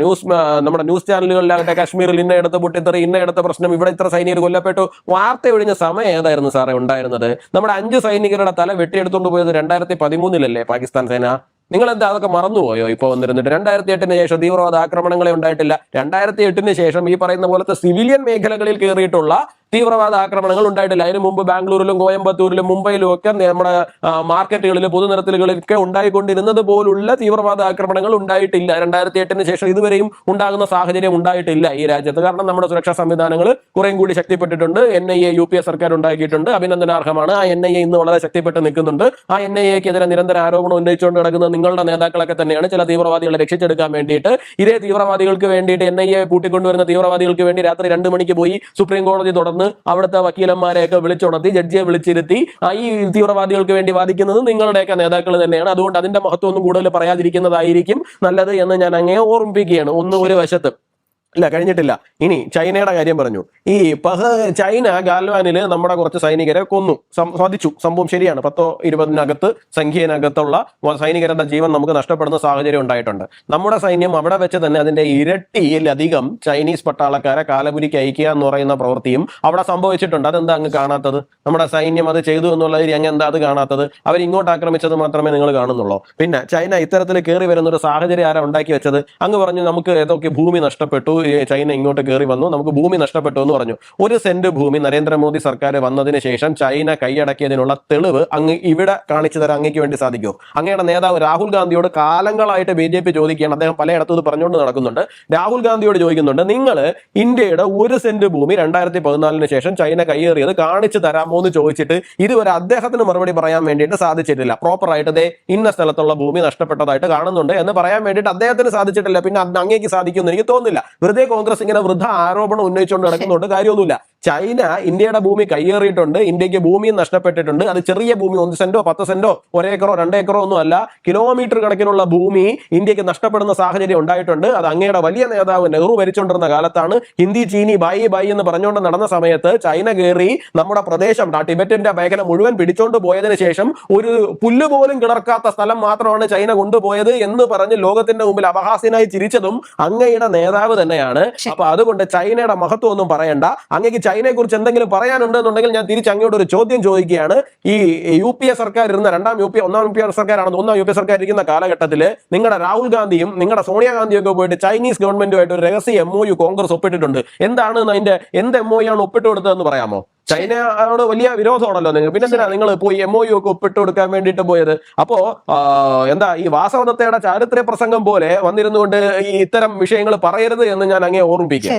ന്യൂസ് നമ്മുടെ ന്യൂസ് ചാനലുകളിലാകട്ടെ കാശ്മീരിൽ ഇന്ന ഇടത്ത് പൊട്ടിത്തെറി ഇന്ന ഇടത്ത് പ്രശ്നം ഇവിടെ ഇത്ര സൈനികർ കൊല്ലപ്പെട്ടു വാർത്ത ഒഴിഞ്ഞ സമയം ഏതായിരുന്നു സാറേ ഉണ്ടായിരുന്നത്? നമ്മുടെ അഞ്ച് സൈനികരുടെ തല വെട്ടിയെടുത്തുകൊണ്ട് പോയത് രണ്ടായിരത്തി പതിമൂന്നിലല്ലേ പാകിസ്ഥാൻ സേന? നിങ്ങൾ എന്താ അതൊക്കെ മറന്നുപോയോ? ഇപ്പോൾ വന്നിരുന്നിട്ട് രണ്ടായിരത്തി എട്ടിന് ശേഷം തീവ്രവാദ ആക്രമണങ്ങളെ ഉണ്ടായിട്ടില്ല. രണ്ടായിരത്തി എട്ടിന് ശേഷം ഈ പറയുന്ന പോലത്തെ സിവിലിയൻ മേഖലകളിൽ കയറിയിട്ടുള്ള തീവ്രവാദ ആക്രമണങ്ങൾ ഉണ്ടായിട്ടില്ല. അതിന് മുമ്പ് ബാംഗ്ലൂരിലും കോയമ്പത്തൂരിലും മുംബൈയിലും ഒക്കെ നമ്മുടെ മാർക്കറ്റുകളിൽ പൊതുനിരത്തലുകളിലൊക്കെ ഉണ്ടായിക്കൊണ്ടിരുന്നത് പോലുള്ള തീവ്രവാദ ആക്രമണങ്ങൾ ഉണ്ടായിട്ടില്ല. രണ്ടായിരത്തി എട്ടിന് ശേഷം ഇതുവരെയും ഉണ്ടാകുന്ന സാഹചര്യം ഉണ്ടായിട്ടില്ല ഈ രാജ്യത്ത്. കാരണം നമ്മുടെ സുരക്ഷാ സംവിധാനങ്ങൾ കുറേയും കൂടി ശക്തിപ്പെട്ടിട്ടുണ്ട്. N I A U P A സർക്കാർ ഉണ്ടാക്കിയിട്ടുണ്ട്. അഭിനന്ദനാർഹമാണ്. ആ എൻ ഐ എ ഇന്ന് വളരെ ശക്തിപ്പെട്ട് നിൽക്കുന്നുണ്ട്. ആ എൻ ഐ എക്കെതിരെ നിരന്തര ആരോപണം ഉന്നയിച്ചുകൊണ്ട് നടക്കുന്ന നിങ്ങളുടെ നേതാക്കളൊക്കെ തന്നെയാണ്. ചില തീവ്രവാദികളെ രക്ഷിച്ചെടുക്കാൻ വേണ്ടിയിട്ട് ഇതേ തീവ്രവാദികൾക്ക് വേണ്ടിയിട്ട് എൻ ഐ എ കൂട്ടിക്കൊണ്ടുവരുന്ന തീവ്രവാദികൾക്ക് വേണ്ടി രാത്രി രണ്ട് മണിക്ക് പോയി സുപ്രീം കോടതി തുടർന്ന് അവിടുത്തെ വക്കീലന്മാരെയൊക്കെ വിളിച്ചുണർത്തി ജഡ്ജിയെ വിളിച്ചിരുത്തി ഈ തീവ്രവാദികൾക്ക് വേണ്ടി വാദിക്കുന്നത് നിങ്ങളുടെയൊക്കെ നേതാക്കൾ തന്നെയാണ്. അതുകൊണ്ട് അതിന്റെ മഹത്വം ഒന്നും കൂടുതൽ പറയാതിരിക്കുന്നതായിരിക്കും നല്ലത് എന്ന് ഞാൻ അങ്ങേ ഓർമ്മിപ്പിക്കുകയാണ് ഒന്ന് ഒരു വശത്ത്. ഇല്ല കഴിഞ്ഞിട്ടില്ല. ഇനി ചൈനയുടെ കാര്യം പറഞ്ഞു. ഈ പഹ് ചൈന ഗാൽവാനിൽ നമ്മുടെ കുറച്ച് സൈനികരെ കൊന്നു. സ്വാധിച്ചു സംഭവം ശരിയാണ്. പത്തോ ഇരുപതിനകത്ത് സംഖ്യനകത്തുള്ള സൈനികരുടെ ജീവൻ നമുക്ക് നഷ്ടപ്പെടുന്ന സാഹചര്യം ഉണ്ടായിട്ടുണ്ട്. നമ്മുടെ സൈന്യം അവിടെ വെച്ച് തന്നെ അതിന്റെ ഇരട്ടിയിലധികം ചൈനീസ് പട്ടാളക്കാരെ കാലപുരിക്ക് അയക്കുക എന്ന് പറയുന്ന പ്രവൃത്തിയും അവിടെ സംഭവിച്ചിട്ടുണ്ട്. അതെന്താ അങ്ങ് കാണാത്തത്? നമ്മുടെ സൈന്യം അത് ചെയ്തു എന്നുള്ള രീതി അങ്ങ് എന്താ അത് കാണാത്തത്? അവർ ഇങ്ങോട്ട് ആക്രമിച്ചത് മാത്രമേ നിങ്ങൾ കാണുന്നുള്ളൂ. പിന്നെ ചൈന ഇത്തരത്തിൽ കയറി വരുന്ന ഒരു സാഹചര്യം ആരാ ഉണ്ടാക്കി വെച്ചത്? അങ്ങ് പറഞ്ഞു നമുക്ക് ഏതൊക്കെ ഭൂമി നഷ്ടപ്പെട്ടു? ചൈന ഇങ്ങോട്ട് കയറി വന്നു. നമുക്ക് ഭൂമി നഷ്ടപ്പെട്ടു എന്ന് പറഞ്ഞു. ഒരു സെന്റ് ഭൂമി നരേന്ദ്രമോദി സർക്കാർ വന്നതിന് ശേഷം ചൈന കൈയടക്കിയതിനുള്ള തെളിവ് അങ്ങ് ഇവിടെ കാണിച്ചു തരാൻ അങ്ങേക്ക് വേണ്ടി സാധിക്കുമോ അങ്ങയുടെ നേതാവ് രാഹുൽ ഗാന്ധിയോട് കാലങ്ങളായിട്ട് ബി ജെ പി ചോദിക്കുകയാണ്. അദ്ദേഹം പലയിടത്തും പറഞ്ഞുകൊണ്ട് നടക്കുന്നുണ്ട്. രാഹുൽ ഗാന്ധിയോട് ചോദിക്കുന്നുണ്ട് നിങ്ങൾ ഇന്ത്യയുടെ ഒരു സെന്റ് ഭൂമി രണ്ടായിരത്തി പതിനാലിന് ശേഷം ചൈന കൈയേറിയത് കാണിച്ചു തരാമോ എന്ന് ചോദിച്ചിട്ട് ഇതുവരെ അദ്ദേഹത്തിന് മറുപടി പറയാൻ വേണ്ടിയിട്ട് സാധിച്ചിട്ടില്ല. പ്രോപ്പർ ആയിട്ട് ദേ ഇന്ന സ്ഥലത്തുള്ള ഭൂമി നഷ്ടപ്പെട്ടതായിട്ട് കാണുന്നുണ്ട് എന്ന് പറയാൻ വേണ്ടിയിട്ട് അദ്ദേഹത്തിന് സാധിച്ചിട്ടില്ല. പിന്നെ അങ്ങേക്ക് സാധിക്കുമെന്ന് എനിക്ക് തോന്നുന്നില്ല. വെറുതെ കോൺഗ്രസ് ഇങ്ങനെ വൃദ്ധ ആരോപണം ഉന്നയിച്ചുകൊണ്ട് നടക്കുന്നുണ്ട്. കാര്യമൊന്നുമില്ല. ചൈന ഇന്ത്യയുടെ ഭൂമി കയ്യേറിയിട്ടുണ്ട് ഇന്ത്യയ്ക്ക് ഭൂമിയും നഷ്ടപ്പെട്ടിട്ടുണ്ട്. അത് ചെറിയ ഭൂമി ഒന്ന് സെന്റോ പത്ത് സെന്റോ ഒരേക്കറോ രണ്ടേക്കറോ ഒന്നും അല്ല. കിലോമീറ്റർ കണക്കിനുള്ള ഭൂമി ഇന്ത്യയ്ക്ക് നഷ്ടപ്പെടുന്ന സാഹചര്യം ഉണ്ടായിട്ടുണ്ട്. അത് അങ്ങയുടെ വലിയ നേതാവ് നെഹ്റു ഭരിച്ചുകൊണ്ടിരുന്ന കാലത്താണ്. ഹിന്ദി ചീനി ബായി ബായി എന്ന് പറഞ്ഞുകൊണ്ട് നടന്ന സമയത്ത് ചൈന കയറി നമ്മുടെ പ്രദേശം ടിബറ്റിന്റെ മേഖല മുഴുവൻ പിടിച്ചോണ്ട് പോയതിന് ശേഷം ഒരു പുല്ല് പോലും കിടക്കാത്ത സ്ഥലം മാത്രമാണ് ചൈന കൊണ്ടുപോയത് എന്ന് പറഞ്ഞ് ലോകത്തിന്റെ മുമ്പിൽ അപഹാസ്യനായി ചിരിച്ചതും അങ്ങയുടെ നേതാവ് തന്നെയാണ്. അപ്പൊ അതുകൊണ്ട് ചൈനയുടെ മഹത്വം ഒന്നും പറയണ്ട. അങ്ങേക്ക് ചൈനയെ കുറിച്ച് എന്തെങ്കിലും പറയാനുണ്ട് എന്നുണ്ടെങ്കിൽ ഞാൻ തിരിച്ച് അങ്ങോട്ട് ഒരു ചോദ്യം ചോദിക്കുകയാണ്. ഈ യു പി എ സർക്കാർ ഇരുന്ന രണ്ടാം യു പി ഒന്നാം യു പി സർക്കാരാണെന്ന് ഒന്നാം യു പി എ സർക്കാർ ഇരിക്കുന്ന കാലഘട്ടത്തിൽ നിങ്ങളുടെ രാഹുൽ ഗാന്ധിയും നിങ്ങളുടെ സോണിയാഗാന്ധിയും ഒക്കെ പോയിട്ട് ചൈനീസ് ഗവൺമെന്റുമായിട്ട് ഒരു രഹസ്യ എം ഒ യു കോൺഗ്രസ് ഒപ്പിട്ടിട്ടുണ്ട്. എന്താണ് അതിന്റെ എന്ത് എം ഒ യു ആണ് ഒപ്പിട്ട് കൊടുത്തതെന്ന് പറയാമോ? ചൈനയോട് വലിയ വിരോധമാണല്ലോ നിങ്ങൾ. പിന്നെ എന്തിനാ നിങ്ങൾ പോയി എം ഒ യു ഒക്കെ ഒപ്പിട്ട് കൊടുക്കാൻ വേണ്ടിയിട്ട് പോയത്? അപ്പോ എന്താ ഈ വാസവദത്തയുടെ ചാരിത്ര പ്രസംഗം പോലെ വന്നിരുന്നുകൊണ്ട് ഈ ഇത്തരം വിഷയങ്ങൾ പറയരുത് എന്ന് ഞാൻ അങ്ങേ ഓർമ്മിപ്പിക്കാം.